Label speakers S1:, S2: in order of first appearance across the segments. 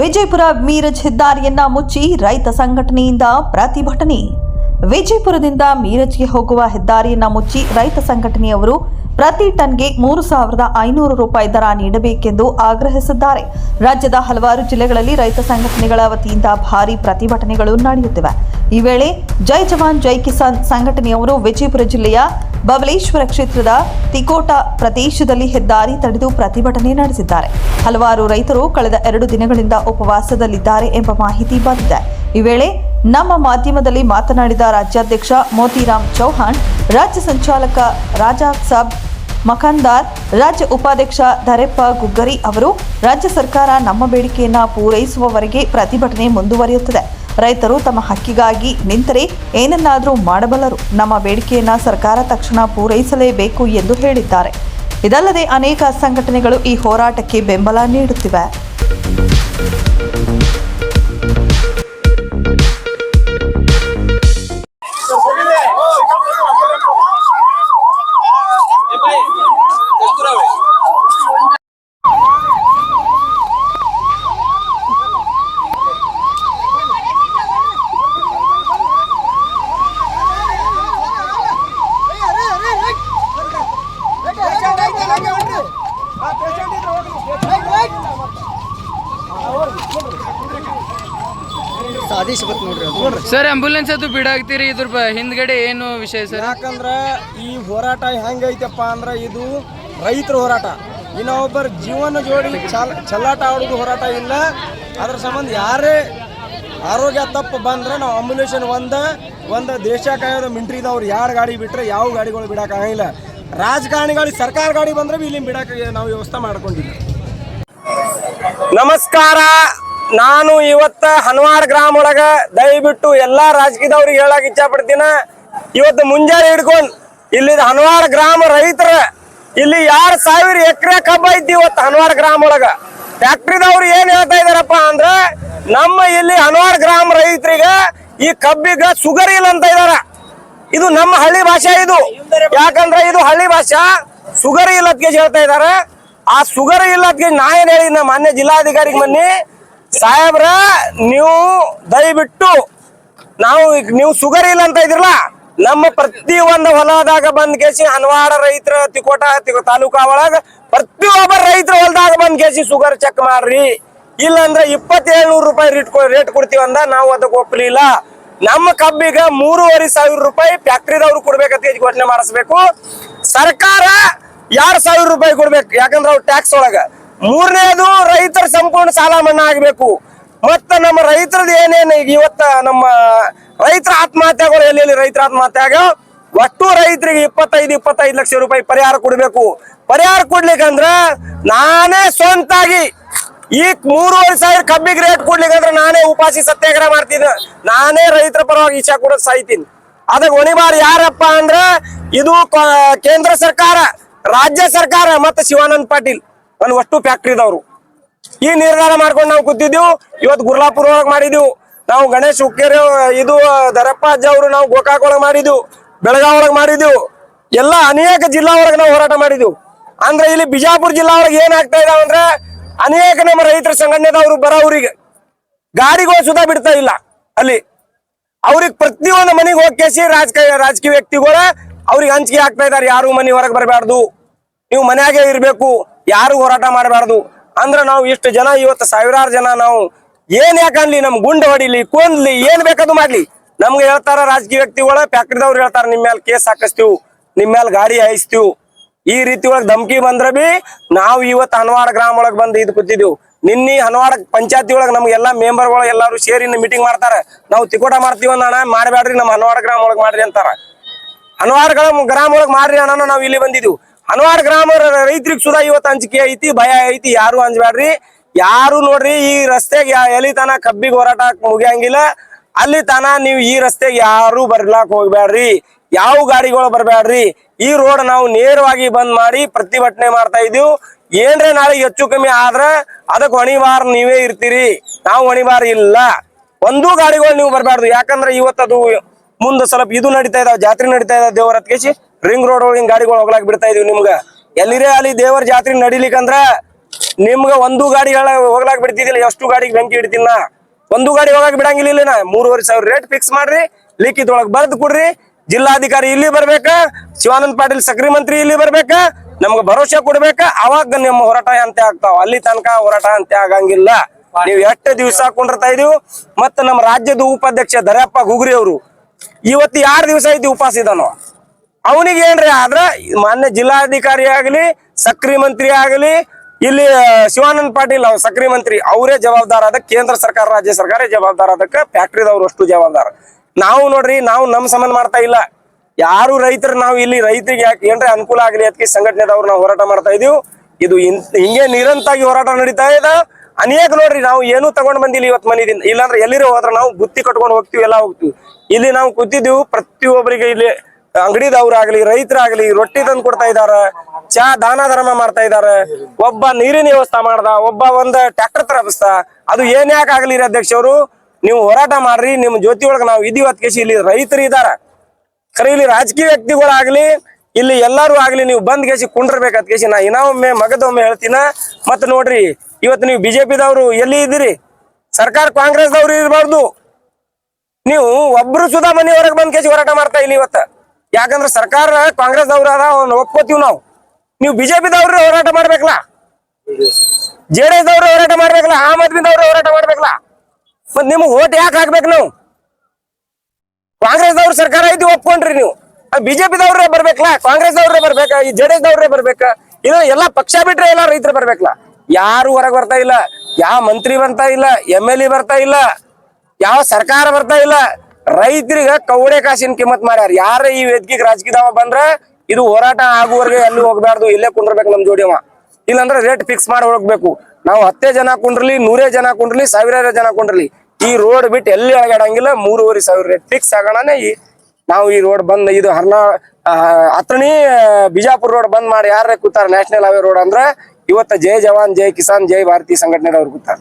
S1: ವಿಜಯಪುರ ಮೀರಜ್ ಹೆದ್ದಾರಿಯನ್ನ ಮುಚ್ಚಿ ರೈತ ಸಂಘಟನೆಯಿಂದ ಪ್ರತಿಭಟನೆ. ವಿಜಯಪುರದಿಂದ ಮೀರಜ್ಗೆ ಹೋಗುವ ಹೆದ್ದಾರಿಯನ್ನ ಮುಚ್ಚಿ ರೈತ ಸಂಘಟನೆಯವರು ಪ್ರತಿ ಟನ್ಗೆ ಮೂರು ಸಾವಿರದ ಐನೂರು ರೂಪಾಯಿ ದರ ನೀಡಬೇಕೆಂದು ಆಗ್ರಹಿಸಿದ್ದಾರೆ. ರಾಜ್ಯದ ಹಲವಾರು ಜಿಲ್ಲೆಗಳಲ್ಲಿ ರೈತ ಸಂಘಟನೆಗಳ ವತಿಯಿಂದ ಭಾರಿ ಪ್ರತಿಭಟನೆಗಳು ನಡೆಯುತ್ತಿವೆ. ಈ ವೇಳೆ ಜೈ ಜವಾನ್, ಜೈ ಕಿಸಾನ್ ಸಂಘಟನೆಯವರು ವಿಜಯಪುರ ಜಿಲ್ಲೆಯ ಬಬಲೇಶ್ವರ ಕ್ಷೇತ್ರದ ತಿಕೋಟ ಪ್ರದೇಶದಲ್ಲಿ ಹೆದ್ದಾರಿ ತಡೆದು ಪ್ರತಿಭಟನೆ ನಡೆಸಿದ್ದಾರೆ. ಹಲವಾರು ರೈತರು ಕಳೆದ ಎರಡು ದಿನಗಳಿಂದ ಉಪವಾಸದಲ್ಲಿದ್ದಾರೆ ಎಂಬ ಮಾಹಿತಿ ಬಂದಿದೆ. ಈ ವೇಳೆ ನಮ್ಮ ಮಾಧ್ಯಮದಲ್ಲಿ ಮಾತನಾಡಿದ ರಾಜ್ಯಾಧ್ಯಕ್ಷ ಮೋತಿರಾಮ್ ಚೌಹಾಣ್, ರಾಜ್ಯ ಸಂಚಾಲಕ ರಾಜಾ ಸಾಬ್ ಮಖಂದಾರ್ ರಾಜ್ಯ ಉಪಾಧ್ಯಕ್ಷ ಧರೆಪ್ಪ ಗುಗ್ಗರಿ ಅವರು, ರಾಜ್ಯ ಸರ್ಕಾರ ನಮ್ಮ ಬೇಡಿಕೆಯನ್ನು ಪೂರೈಸುವವರೆಗೆ ಪ್ರತಿಭಟನೆ ಮುಂದುವರಿಯುತ್ತದೆ. ರೈತರು ತಮ್ಮ ಹಕ್ಕಿಗಾಗಿ ನಿಂತರೆ ಏನನ್ನಾದರೂ ಮಾಡಬಲ್ಲರು. ನಮ್ಮ ಬೇಡಿಕೆಯನ್ನು ಸರ್ಕಾರ ತಕ್ಷಣ ಪೂರೈಸಲೇಬೇಕು ಎಂದು ಹೇಳಿದ್ದಾರೆ. ಇದಲ್ಲದೆ ಅನೇಕ ಸಂಘಟನೆಗಳು ಈ ಹೋರಾಟಕ್ಕೆ ಬೆಂಬಲ ನೀಡುತ್ತಿವೆ.
S2: ಸರ್ ಆಂಬುಲೆನ್ಸ್ ಅದು ಬಿಡಾಗ್ತೀರಿ ಇದ್ರ ಬ ಹಿಂದ್ಗಡೆ ಏನು ವಿಷಯ ಸರ್?
S3: ಯಾಕಂದ್ರ ಈ ಹೋರಾಟ ಹೆಂಗೈತಪ್ಪ ಅಂದ್ರ ಇದು ರೈತರ ಹೋರಾಟ. ಇನ್ನೊಬ್ಬರ ಜೀವನ ಜೋಡಿ ಚಾಲ ಚಲ್ಲಾಟ ಆಡೋದು ಹೋರಾಟ ಇಲ್ಲ. ಅದ್ರ ಸಂಬಂಧ ಯಾರೇ ಆರೋಗ್ಯ ತಪ್ಪು ಬಂದ್ರೆ ನಾವು ಆಂಬುಲೆನ್ಸ್ ಒಂದ ಒಂದು ದೇಶ ಕಾಯೋದು ಮಿಂಟ್ರಿದವ್ರು. ಯಾರು ಗಾಡಿ ಬಿಟ್ರೆ ಯಾವ ಗಾಡಿಗಳು ಬಿಡಕ್ಕಾಗಿಲ್ಲ ರಾಜಕಾರಣಿಗಳು ಸರ್ಕಾರ ಗಾಡಿ ಬಂದ್ರೆ ಇಲ್ಲಿ ಬಿಡಕ್ಕೆ ನಾವು ವ್ಯವಸ್ಥೆ ಮಾಡ್ಕೊಂಡಿದ್ವಿ ನಮಸ್ಕಾರ. ನಾನು ಇವತ್ತ ಹನುಮಾರ್ ಗ್ರಾಮ ಒಳಗ ದಯವಿಟ್ಟು ಎಲ್ಲಾ ರಾಜಕೀಯದವ್ರಿಗೆ ಹೇಳಕ್ ಇಚ್ಛಾ ಪಡ್ತೀನ ಇವತ್ತು ಮುಂಜಾನೆ ಹಿಡ್ಕೊಂಡ್ ಇಲ್ಲಿ ಹನುಮಾರ್ ಗ್ರಾಮ ರೈತರ ಇಲ್ಲಿ ಎರಡ್ ಸಾವಿರ ಎಕರೆ ಕಬ್ಬ ಐತಿ ಇವತ್ತು ಹನುಮಾರ್ ಗ್ರಾಮ ಒಳಗ? ಫ್ಯಾಕ್ಟ್ರಿದವ್ರು ಏನ್ ಹೇಳ್ತಾ ಇದಾರಪ್ಪ ಅಂದ್ರ ನಮ್ಮ ಇಲ್ಲಿ ಹನುಮಾರ್ ಗ್ರಾಮ ರೈತರಿಗೆ ಈ ಕಬ್ಬಿಗ ಸುಗರ್ ಇಲ್ಲ ಅಂತ ಇದಾರ. ಇದು ನಮ್ಮ ಹಳ್ಳಿ ಭಾಷೆ ಇದು. ಯಾಕಂದ್ರೆ ಇದು ಹಳ್ಳಿ ಭಾಷೆ. ಸುಗರ್ ಇಲ್ಲದ್ಗೆ ಹೇಳ್ತಾ ಇದಾರೆ. ಆ ಸುಗರ್ ಇಲ್ಲದ್ಗೆ ನಾ ಏನ್ ಹೇಳಿದ್ನ ಮಾನ್ಯ ಜಿಲ್ಲಾಧಿಕಾರಿಗೆ ಬನ್ನಿ. ಸಾಹೇಬ್ರ, ನೀವು ದಯವಿಟ್ಟು, ನಾವು ನೀವು ಸುಗರ್ ಇಲ್ಲ ಅಂತ ಇದ್ರಲ್ಲ ನಮ್ಮ ಪ್ರತಿ ಒಂದು ಹೊಲದಾಗ ಬಂದ್ ಕೇಸಿ ಹನವಾಡ ರೈತರ, ತಿಕೋಟ ತಾಲೂಕಾ ಒಳಗ ಪ್ರತಿಯೊಬ್ಬ ರೈತರ ಹೊಲದಾಗ ಬಂದ್ ಕೇಸಿ ಸುಗರ್ ಚೆಕ್ ಮಾಡ್ರಿ. ಇಪ್ಪತ್ತೇಳು ನೂರು ರೂಪಾಯಿ ರೇಟ್ ರೇಟ್ ಕೊಡ್ತೀವಿ ಅಂದ ನಾವು ಅದಕ್ಕೆ ಒಪ್ಪಲಿಲ್ಲ ನಮ್ಮ ಕಬ್ಬಿಗ ಮೂರುವರೆ ಸಾವಿರ ರೂಪಾಯಿ ಫ್ಯಾಕ್ಟ್ರಿದವ್ರು ಕೊಡ್ಬೇಕಂತ ಘೋಷಣೆ ಮಾಡಿಸ್ಬೇಕು. ಸರ್ಕಾರ ಎರಡ್ ಸಾವಿರ ರೂಪಾಯಿ ಕೊಡ್ಬೇಕು, ಯಾಕಂದ್ರೆ ಅವ್ರು ಟ್ಯಾಕ್ಸ್ ಒಳಗ. ಮೂರನೇದು ರೈತರ ಸಂಪೂರ್ಣ ಸಾಲ ಮನ್ನಾ ಆಗ್ಬೇಕು. ಮತ್ತ ನಮ್ಮ ರೈತರದ್ದು ಏನೇನು ಈಗ ಇವತ್ತ ನಮ್ಮ ರೈತರ ಆತ್ಮಹತ್ಯೆಗಳು ಎಲ್ಲೆಲ್ಲಿ ರೈತರ ಆತ್ಮಹತ್ಯೆ ಆಗ್ಯಾವ? ಒಟ್ಟು ರೈತರಿಗೆ ಇಪ್ಪತ್ತೈದು ಇಪ್ಪತ್ತೈದು ಲಕ್ಷ ರೂಪಾಯಿ ಪರಿಹಾರ ಕೊಡ್ಬೇಕು. ಪರಿಹಾರ ಕೊಡ್ಲಿಕ್ಕಂದ್ರ ನಾನೇ ಸ್ವಂತಾಗಿ ಈ ಮೂರುವರೆ ಸಾವಿರ ಕಬ್ಬಿಗೆ ರೇಟ್ ಕೊಡ್ಲಿಕ್ಕಂದ್ರ ನಾನೇ ಉಪಾಸಿ ಸತ್ಯಾಗ್ರಹ ಮಾಡ್ತೀನಿ. ನಾನೇ ರೈತರ ಪರವಾಗಿ ಇಚ್ಛಾ ಕೂಡ ಸಾಯ್ತೀನಿ. ಅದಕ್ಕೆ ಒಣಿಬಾರ್ ಯಾರಪ್ಪ ಅಂದ್ರ ಇದು ಕೇಂದ್ರ ಸರ್ಕಾರ, ರಾಜ್ಯ ಸರ್ಕಾರ ಮತ್ತೆ ಶಿವಾನಂದ್ ಪಾಟೀಲ್. ಒಂದು ಫ್ಯಾಕ್ಟ್ರಿ ಇದಾವ್ರು ಈ ನಿರ್ಧಾರ ಮಾಡ್ಕೊಂಡು ನಾವು ಕೂತಿದ್ದೀವಿ ಇವತ್ತು ಗುರ್ಲಾಪುರ ಒಳಗೆ ಮಾಡಿದೀವಿ. ನಾವು ಗಣೇಶ್ ಹುಕ್ಕೇರಿ ಇದು ದರಪ್ಪ ಅಜ್ಜ ಅವರು ನಾವು ಗೋಕಾಕ್ ಒಳಗೆ ಮಾಡಿದ್ವು, ಬೆಳಗಾವ್ ಒಳಗೆ ಮಾಡಿದ್ವು. ಎಲ್ಲ ಅನೇಕ ಜಿಲ್ಲಾ ಒಳಗೆ ನಾವು ಹೋರಾಟ ಮಾಡಿದ್ವು. ಅಂದ್ರೆ ಇಲ್ಲಿ ಬಿಜಾಪುರ ಜಿಲ್ಲಾ ಒಳಗೆ ಏನ್ ಆಗ್ತಾ ಇದಾವ ಅಂದ್ರೆ ಅನೇಕ ನಮ್ಮ ರೈತರ ಸಂಘಟನೆದವರು ಬರೋವ್ರಿಗೆ ಗಾಡಿಗಳು ಸುಧಾ ಬಿಡ್ತಾ ಇಲ್ಲ ಅಲ್ಲಿ. ಅವ್ರಿಗೆ ಪ್ರತಿಯೊಂದು ಮನೆಗೆ ಹೋಗಿ ರಾಜಕೀಯ ರಾಜಕೀಯ ವ್ಯಕ್ತಿಗಳ ಅವ್ರಿಗೆ ಹಂಚಿಕೆ ಆಗ್ತಾ ಇದಾರೆ. ಯಾರು ಮನೆ ಹೊರಗೆ ಬರಬಾರ್ದು. ನೀವು ಮನೆಯಾಗೆ ಇರ್ಬೇಕು. ಯಾರು ಹೋರಾಟ ಮಾಡಬಾರ್ದು? ಅಂದ್ರ ನಾವು ಇಷ್ಟು ಜನ, ಇವತ್ತು ಸಾವಿರಾರು ಜನ ನಾವು ಏನ್ ಯಾಕನ್ಲಿ ನಮ್ ಗುಂಡ ಹೊಡಿಲಿ, ಕೊಂದ್ಲಿ, ಏನ್ ಬೇಕದು ಮಾಡ್ಲಿ. ನಮ್ಗೆ ಹೇಳ್ತಾರ ರಾಜಕೀಯ ವ್ಯಕ್ತಿಗಳ ಫ್ಯಾಕ್ಟ್ರಿದವ್ರು ಹೇಳ್ತಾರ, ನಿಮ್ ಮೇಲೆ ಕೇಸ್ ಹಾಕಿಸ್ತೀವಿ, ನಿಮ್ ಮೇಲೆ ಗಾಡಿ ಹಾಯಿಸ್ತೀವಿ. ಈ ರೀತಿ ಒಳಗ್ ಧಮಕಿ ಬಂದ್ರ ಬಿ ನಾವು ಇವತ್ತು ಹನವಾಡ ಗ್ರಾಮ ಒಳಗ್ ಬಂದು ಇದ್ ಕೂತಿದ್ವಿ. ನಿನ್ನೆ ಹನವಾಡ ಪಂಚಾಯತಿ ಒಳಗ್ ನಮ್ಗೆಲ್ಲಾ ಮೆಂಬರ್ಗಳು ಎಲ್ಲಾರು ಸೇರಿ ಮೀಟಿಂಗ್ ಮಾಡ್ತಾರ. ನಾವು ತಿಕೋಟ ಮಾಡ್ತೀವಿ ಅಣ್ಣ ಮಾಡಬೇಡ್ರಿ ನಮ್ಮ ಹನವಾಡ ಗ್ರಾಮ ಒಳಗ್ ಮಾಡ್ರಿ ಅಂತಾರ. ಹನವಾಡ ಗ್ರಾಮ ಒಳಗ್ ಮಾಡ್ರಿ ಅಣ್ಣ ನಾವು ಇಲ್ಲಿ ಬಂದಿದ್ದೀವಿ ಹನವಾಡ ಗ್ರಾಮ ರೈತರಿಗೆ ಸುಧಾ ಇವತ್ತು ಅಂಜಿಕೆ ಐತಿ, ಭಯ ಐತಿ, ಯಾರು ಅಂಜಬೇಡ್ರಿ ಯಾರು ನೋಡ್ರಿ ಈ ರಸ್ತೆಗೆ ಎಲ್ಲಿ ತನ ಕಬ್ಬಿಗೆ ಹೋರಾಟ ಮುಗಿಯಂಗಿಲ್ಲ. ಅಲ್ಲಿ ತನ ನೀವು ಈ ರಸ್ತೆಗೆ ಯಾರು ಬರ್ಲಾಕ್ ಹೋಗ್ಬೇಡ್ರಿ ಯಾವ ಗಾಡಿಗಳು ಬರ್ಬೇಡ್ರಿ ಈ ರೋಡ್ ನಾವು ನೇರವಾಗಿ ಬಂದ್ ಮಾಡಿ ಪ್ರತಿಭಟನೆ ಮಾಡ್ತಾ ಇದೀವಿ ಏನ್ರೆ ನಾಳೆ ಹೆಚ್ಚು ಕಮ್ಮಿ ಆದ್ರ ಅದಕ್ಕೆ ಹೊಣಿವಾರ ನೀವೇ ಇರ್ತೀರಿ. ನಾವು ಹೊಣಿವಾರ ಇಲ್ಲ. ಒಂದು ಗಾಡಿಗಳು ನೀವು ಬರಬಾರ್ದು ಯಾಕಂದ್ರೆ ಇವತ್ತದು ಮುಂದೆ ಸ್ವಲ್ಪ ಇದು ನಡೀತಾ ಇದಾವ, ಜಾತ್ರೆ ನಡೀತಾ ಇದಾವ ದೇವರ ಹತ್ಕೇಸಿ ರಿಂಗ್ ರೋಡ್ ಒಳಗಿನ ಗಾಡಿಗಳು ಹೋಗ್ಲಾಕ್ ಬಿಡ್ತಾ ಇದೀವಿ ನಿಮ್ಗ. ಎಲ್ಲಿರೇ ಅಲ್ಲಿ ದೇವರ ಜಾತ್ರೆ ನಡಿಲಿಕ್ಕಂದ್ರ ನಿಮ್ಗ ಒಂದು ಗಾಡಿ ಹೋಗ್ಲಾಕ್ ಬಿಡ್ತಿದಿಲ್ಲ ಎಷ್ಟು ಗಾಡಿಗೆ ಬೆಂಕಿ ಇಡ್ತೀನ? ಒಂದು ಗಾಡಿ ಹೋಗಕ್ ಬಿಡಂಗಿಲ್ಲ ನಾ ಮೂರುವರೆ ಸಾವಿರ ರೇಟ್ ಫಿಕ್ಸ್ ಮಾಡ್ರಿ ಲಿಖಿತೊಳಗ್ ಬರ್ದ್ ಕೊಡ್ರಿ. ಜಿಲ್ಲಾಧಿಕಾರಿ ಇಲ್ಲಿ ಬರ್ಬೇಕ, ಶಿವಾನಂದ ಪಾಟೀಲ್ ಸಕ್ರಿ ಮಂತ್ರಿ ಇಲ್ಲಿ ಬರ್ಬೇಕ, ನಮ್ಗ ಭರೋಸೆ ಕೊಡ್ಬೇಕ. ಅವಾಗ ನಿಮ್ಮ ಹೋರಾಟ ಅಂತ ಆಗ್ತಾವ. ಅಲ್ಲಿ ತನಕ ಹೋರಾಟ ಅಂತ ಆಗಂಗಿಲ್ಲ. ನೀವ್ ಎಷ್ಟು ದಿವಸ ಹಾಕೊಂಡಿರ್ತಾ ಇದೀವಿ? ಮತ್ತ ನಮ್ಮ ರಾಜ್ಯದ ಉಪಾಧ್ಯಕ್ಷ ದರ್ಯಪ್ಪ ಗುಗ್ರಿ ಅವರು, ಇವತ್ತು ಯಾರು ದಿವಸ ಐತಿ ಉಪವಾಸ ಇದಾನೋ? ಅವನಿಗೆ ಏನ್ರಿ ಆದ್ರ ಮಾನ್ಯ ಜಿಲ್ಲಾಧಿಕಾರಿ ಆಗಲಿ, ಸಕ್ರಿ ಮಂತ್ರಿ ಆಗಲಿ, ಇಲ್ಲಿ ಶಿವಾನಂದ ಪಾಟೀಲ್ ಅವ್ರು ಸಕ್ರಿ ಮಂತ್ರಿ, ಅವರೇ ಜವಾಬ್ದಾರ ಅದಕ್ಕೆ ಕೇಂದ್ರ ಸರ್ಕಾರ, ರಾಜ್ಯ ಸರ್ಕಾರ ಜವಾಬ್ದಾರ ಅದಕ್ಕೆ ಫ್ಯಾಕ್ಟ್ರಿದವ್ರು ಅಷ್ಟು ಜವಾಬ್ದಾರ. ನಾವು ನೋಡ್ರಿ, ನಾವು ನಮ್ ಸಂಬಂಧ ಮಾಡ್ತಾ ಇಲ್ಲ. ಯಾರು ರೈತರು, ನಾವು ಇಲ್ಲಿ ರೈತರಿಗೆ ಯಾಕೆ ಏನ್ರಿ ಅನುಕೂಲ ಆಗಲಿ ಅದಕ್ಕೆ ಸಂಘಟನೆದವ್ರು ನಾವು ಹೋರಾಟ ಮಾಡ್ತಾ ಇದೀವಿ. ಇದು ಹಿಂಗೆ ನಿರಂತರವಾಗಿ ಹೋರಾಟ ನಡೀತಾ ಇದೆ. ಅನೇಕ ನೋಡ್ರಿ, ನಾವು ಏನು ತಗೊಂಡ್ ಬಂದಿಲ್ಲ ಇವತ್ತು ಮನಿದಿಂದ. ಇಲ್ಲಾಂದ್ರೆ ಎಲ್ಲಿರೋ ಹೋದ್ರೆ ನಾವು ಬುತ್ತಿ ಕಟ್ಕೊಂಡು ಹೋಗ್ತೀವಿ, ಎಲ್ಲ ಹೋಗ್ತೀವಿ. ಇಲ್ಲಿ ನಾವು ಕೂತಿದ್ದೀವಿ, ಪ್ರತಿಯೊಬ್ಬರಿಗೆ ಇಲ್ಲಿ ಅಂಗಡಿದವ್ರಾಗ್ಲಿ ರೈತರಾಗ್ಲಿ, ರೊಟ್ಟಿ ತಂದು ಕೊಡ್ತಾ ಇದಾರ ಚಾ, ದಾನ, ಧರ್ಮ ಮಾಡ್ತಾ ಇದಾರ ಒಬ್ಬ ನೀರಿನ ವ್ಯವಸ್ಥೆ ಮಾಡ್ದ, ಒಬ್ಬ ಒಂದ್ ಟ್ರ್ಯಾಕ್ಟರ್ ತರಬಿಸ್ತ ಅದು ಏನ್ ಯಾಕೆ ಆಗ್ಲಿ ಅಧ್ಯಕ್ಷರು ನೀವು ಹೋರಾಟ ಮಾಡ್ರಿ ನಿಮ್ ಜೊತೆ ಒಳಗ ನಾವು ಇದೀವಿ ಅದ್ ಕೇಸಿ ಇಲ್ಲಿ ರೈತರು ಇದಾರ ಖರೆ, ಇಲ್ಲಿ ರಾಜಕೀಯ ವ್ಯಕ್ತಿಗಳಾಗ್ಲಿ, ಇಲ್ಲಿ ಎಲ್ಲಾರು ಆಗ್ಲಿ ನೀವು ಬಂದ್ ಕೇಸಿ ಕುಂಡ್ರಬೇಕು ಅದ್ಕೇಶಿ ನಾ ಇನ್ನೊಮ್ಮೆ ಮಗದೊಮ್ಮೆ ಹೇಳ್ತೀನ. ಮತ್ ನೋಡ್ರಿ ಇವತ್ತು ನೀವು ಬಿಜೆಪಿದವ್ರು ಎಲ್ಲಿ ಇದ್ದೀರಿ? ಸರ್ಕಾರ ಕಾಂಗ್ರೆಸ್ ದವ್ರು ಇರಬಾರ್ದು. ನೀವು ಒಬ್ರು ಸುಧಾ ಮನೆಯವರೆಗೆ ಬಂದ್ ಕೇಸಿ ಹೋರಾಟ ಮಾಡ್ತಾ ಇಲ್ಲಿ ಇವತ್ತ. ಯಾಕಂದ್ರೆ ಸರ್ಕಾರ ಕಾಂಗ್ರೆಸ್ದವ್ರು ಅದ ಅವ್ನ ಒಪ್ಕೋತೀವಿ ನಾವು. ನೀವು ಬಿಜೆಪಿದವ್ರು ಹೋರಾಟ ಮಾಡ್ಬೇಕಲ್ಲ? ಜೆ ಡಿ ಎಸ್ ದವ್ರು ಹೋರಾಟ ಮಾಡ್ಬೇಕಲ್ಲ? ಆಮ್ ಆದ್ಮಿದವ್ರು ಹೋರಾಟ ಮಾಡ್ಬೇಕಲ್ಲ? ಮತ್ ನಿಮ್ಗೆ ಓಟ್ ಯಾಕೆ ಹಾಕ್ಬೇಕು ನಾವು? ಕಾಂಗ್ರೆಸ್ದವ್ರ ಸರ್ಕಾರ ಐತಿ, ಒಪ್ಕೊಂಡ್ರಿ ನೀವು. ಬಿಜೆಪಿದವ್ರೇ ಬರ್ಬೇಕಲ್ಲ? ಕಾಂಗ್ರೆಸ್ದವ್ರೇ ಬರ್ಬೇಕ? ಈ ಜೆ ಡಿ ಎಸ್ ದವ್ರೇ ಬರ್ಬೇಕ? ಇದು ಎಲ್ಲಾ ಪಕ್ಷ ಬಿಟ್ರೆ ಎಲ್ಲ ರೈತರು ಬರ್ಬೇಕಲ್ಲ? ಯಾರು ಹೊರಗೆ ಬರ್ತಾ ಇಲ್ಲ. ಯಾವ ಮಂತ್ರಿ ಬರ್ತಾ ಇಲ್ಲ ಎಂ ಎಲ್ ಎ ಬರ್ತಾ ಇಲ್ಲ. ಯಾವ ಸರ್ಕಾರ ಬರ್ತಾ ಇಲ್ಲ. ರೈತರಿಗ ಕೌಡೆ ಕಾಸಿನ ಕಿಮ್ಮತ್ ಮಾಡ್ಯಾರ. ಯಾರ ಈ ವೇದಿಕೆಗೆ ರಾಜಕೀಯದವ ಬಂದ್ರ ಇದು ಹೋರಾಟ ಆಗುವವರೆಗೆ ಎಲ್ಲಿ ಹೋಗ್ಬಾರ್ದು, ಇಲ್ಲೇ ಕುಂಡ್ರಬೇಕು ನಮ್ ಜೋಡಿ ಅವ. ಇಲ್ಲಾಂದ್ರೆ ರೇಟ್ ಫಿಕ್ಸ್ ಮಾಡಿ ಹೋಗ್ಬೇಕು. ನಾವು ಹತ್ತೇ ಜನ ಕುಂಡ್ರಲಿ, ನೂರೇ ಜನ ಕುಂಡ್ರಲಿ, ಸಾವಿರಾರು ಜನ ಕುಂಡ್ರಲಿ, ಈ ರೋಡ್ ಬಿಟ್ಟು ಎಲ್ಲಿ ಅಳಗಾಡಂಗಿಲ್ಲ, ಮೂರುವರೆ ಸಾವಿರ ರೇಟ್ ಫಿಕ್ಸ್ ಆಗೋಣನೇ ಈ ನಾವು ಈ ರೋಡ್ ಬಂದ್ ಇದು ಹರ್ನಾ ಅತಣಿ ಬಿಜಾಪುರ ರೋಡ್ ಬಂದ್ ಮಾಡಿ ಯಾರೇ ಕೂತಾರ ನ್ಯಾಷನಲ್ ಹೈವೇ ರೋಡ್ ಅಂದ್ರೆ, ಇವತ್ತ ಜೈ ಜವಾನ್, ಜೈ ಕಿಸಾನ್, ಜೈ ಭಾರತಿ ಸಂಘಟನೆದವ್ರು ಕೂತಾರ.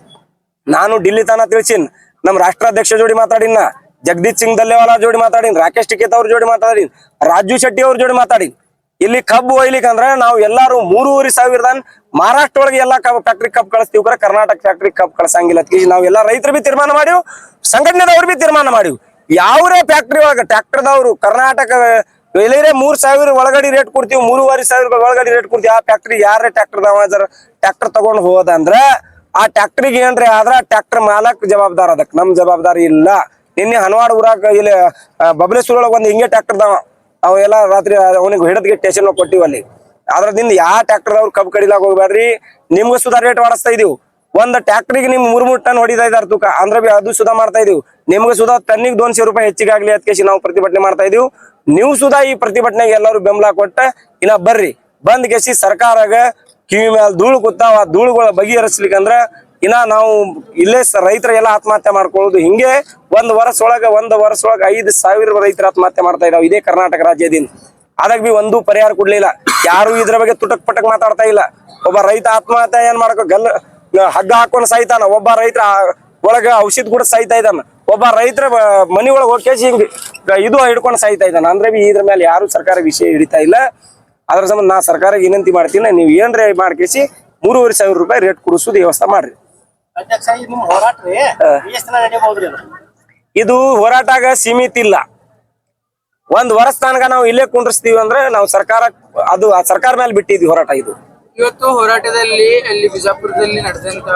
S3: ನಾನು ಡಿಲ್ಲಿ ತನ ತಿಳಿಸಿನ್. ನಮ್ ರಾಷ್ಟ್ರಾಧ್ಯಕ್ಷ ಜೋಡಿ ಮಾತಾಡಿನ ಜಗದೀಶ್ ಸಿಂಗ್ ದಲ್ಲೇವಾಲ ಜೋಡಿ ಮಾತಾಡಿನ್, ರಾಕೇಶ್ ಟಿಕೇತ್ ಅವ್ರ ಜೋಡಿ ಮಾತಾಡಿನ್, ರಾಜು ಶೆಟ್ಟಿ ಅವ್ರ ಜೋಡಿ ಮಾತಾಡಿನ್. ಇಲ್ಲಿ ಕಬ್ಬು ಒಯ್ಲಿಕ್ ಅಂದ್ರ ನಾವು ಎಲ್ಲಾರು ಮೂರುವರೆ ಸಾವಿರದ ಮಹಾರಾಷ್ಟ್ರ ಒಳಗೆ ಎಲ್ಲಾ ಕಬ್ ಫ್ಯಾಕ್ಟ್ರಿ ಕಬ್ ಕಳಿಸ್ತೀವಿ ಕರೆ, ಕರ್ನಾಟಕ ಫ್ಯಾಕ್ಟ್ರಿ ಕಬ್ ಕಳ್ಸಂಗಿಲ್ಲ. ಅದಕ್ಕೆ ನಾವು ಎಲ್ಲಾ ರೈತರು ಬಿ ತೀರ್ಮಾನ ಮಾಡಿವು, ಸಂಘಟನೆದವ್ರು ಬಿ ತೀರ್ಮಾನ ಮಾಡಿವು. ಯಾವ್ರೇ ಫ್ಯಾಕ್ಟ್ರಿ ಒಳಗ ಟ್ರ್ಯಾಕ್ಟರ್ದವ್ರು ಕರ್ನಾಟಕ ಎಲ್ಲಿರೇ ಮೂರ್ ಸಾವಿರ ಒಳಗಡೆ ರೇಟ್ ಕೊಡ್ತೀವಿ, ಮೂರುವರೆ ಸಾವಿರ ಒಳಗಡೆ ರೇಟ್ ಕೊಡ್ತೀವಿ, ಆ ಫ್ಯಾಕ್ಟ್ರಿ ಯಾರೇ ಟ್ರ್ಯಾಕ್ಟರ್ದವ ಟ್ರ್ಯಾಕ್ಟರ್ ತಗೊಂಡ್ ಹೋದಂದ್ರ, ಆ ಟ್ರ್ಯಾಕ್ಟ್ರಿಗೆ ಏನ್ರಿ ಆದ್ರ ಟ್ರ್ಯಾಕ್ಟರ್ ಮಾಲಕ್ ಜವಾಬ್ದಾರ ಅದಕ್ಕೆ ನಮ್ ಜವಾಬ್ದಾರಿ ಇಲ್ಲ. ನಿನ್ನೆ ಹನವಾಡ ಊರಾಗ ಇಲ್ಲಿ ಬಬಲೇಶ್ವರ ಒಳಗ ಒಂದು ಹಿಂಗೆ ಟ್ರ್ಯಾಕ್ಟರ್ದವ ಅವೆಲ್ಲ ರಾತ್ರಿ ಅವನಿಗೆ ಹಿಡದ್ಗೆ ಟೇಷನ್ ಕೊಟ್ಟಿವಿ ಅಲ್ಲಿ. ಅದ್ರದಿಂದ ಯಾವ ಟ್ಯಾಕ್ಟರ್ ಅವ್ರು ಕಬ್ಬು ಕಡಿಲಾಗ ಹೋಗ್ಬೇಡ್ರಿ ನಿಮ್ಗೂ ಸುಧಾ ರೇಟ್ ಮಾಡಿಸ್ತಾ ಇದೀವಿ. ಒಂದ್ ಟ್ಯಾಕ್ಟ್ರಿಗೆ ನಿಮ್ ಮೂರ್ ಮೂರ್ ಟನ್ ಹೊಡಿತಾ ಇದಾರ ತೂಕ. ಅಂದ್ರೆ ಅದು ಸುಧಾ ಮಾಡ್ತಾ ಇದೀವಿ. ನಿಮ್ಗೆ ಸುಧಾ ಟನ್ನಿಗೆ ಸಾವಿರ ರೂಪಾಯಿ ಹೆಚ್ಚಿಗೆ ಆಗ್ಲಿ ಅದಕ್ಕೆ ನಾವು ಪ್ರತಿಭಟನೆ ಮಾಡ್ತಾ ಇದೀವಿ. ನೀವು ಸುಧಾ ಈ ಪ್ರತಿಭಟನೆಗೆ ಎಲ್ಲರೂ ಬೆಂಬಲ ಕೊಟ್ಟ, ಇನ್ನ ಬರ್ರಿ. ಬಂದ್ ಗೆಸಿ ಸರ್ಕಾರಾಗ ಕಿವಿ ಮೇಲೆ ಧೂಳು ಕೂತಾವ ಧೂಳುಗಳ ಬಗೆಹರಿಸ್ಲಿಕ್ಕಂದ್ರ ಇನ್ನ ನಾವು ಇಲ್ಲೇ ರೈತರ ರೈತರೆಲ್ಲ ಆತ್ಮಹತ್ಯೆ ಮಾಡ್ಕೊಳ್ಳೋದು. ಹಿಂಗೆ ಒಂದ್ ವರ್ಷ ಒಳಗ ಒಂದ್ ವರ್ಷ ಒಳಗ ಐದು ಸಾವಿರ ರೈತರ ಆತ್ಮಹತ್ಯೆ ಮಾಡ್ತಾ ಇದಾವೆ ಇದೇ ಕರ್ನಾಟಕ ರಾಜ್ಯದಿಂದ. ಅದಕ್ಕೆ ಬಿ ಒಂದು ಪರಿಹಾರ ಕೊಡ್ಲಿಲ್ಲ. ಯಾರು ಇದ್ರ ಬಗ್ಗೆ ತುಟಕ್ ಪಟಕ್ ಮಾತಾಡ್ತಾ ಇಲ್ಲ. ಒಬ್ಬ ರೈತ ಆತ್ಮಹತ್ಯೆ ಏನ್ ಮಾಡಕ, ಗಲ್ ಹಗ್ಗ ಹಾಕೊಂಡ್ ಸಾಯ್ತಾನ. ಒಬ್ಬ ರೈತರ ಒಳಗ ಔಷಧ ಕೂಡ ಸಾಯ್ತಾ ಇದ್ದಾನ. ಒಬ್ಬ ರೈತರ ಮನಿ ಒಳಗ ಹೋಗಿ ಹಿಂಗ್ ಇದು ಹಿಡ್ಕೊಂಡು ಸಾಯ್ತಾ ಇದ್ದಾನ. ಅಂದ್ರೆ ಬಿ ಇದ್ರ ಮೇಲೆ ಯಾರು ಸರ್ಕಾರ ವಿಷಯ ಹಿಡಿತಾ ಇಲ್ಲ. ಅದ್ರ ಸಂಬಂಧ ನಾ ಸರ್ಕಾರಕ್ಕೆ ವಿನಂತಿ ಮಾಡ್ತೀನಿ. ನೀವು ಏನ್ರೇ ಮಾಡ್ಕೇಸಿ, ಮೂರುವರೆ ಸಾವಿರ ರೂಪಾಯಿ ರೇಟ್ ಕೊಡಿಸೋದು ವ್ಯವಸ್ಥೆ ಮಾಡ್ರಿ.
S4: ಇದು
S3: ಹೋರಾಟಾಗ ಸೀಮಿತ ಇಲ್ಲ. ಒಂದ್ ವರ್ಷ ತನಕ ನಾವು ಇಲ್ಲೇ ಕುಂಡ್ರಿಸ್ತೀವಿ ಅಂದ್ರೆ ನಾವು ಸರ್ಕಾರ ಅದು ಆ ಸರ್ಕಾರ ಮೇಲೆ ಬಿಟ್ಟಿದ್ವಿ ಹೋರಾಟ ಇದು.
S2: ಇವತ್ತು ಹೋರಾಟದಲ್ಲಿ ಅಲ್ಲಿ ಬಿಜಾಪುರದಲ್ಲಿ ನಡೆದಂತ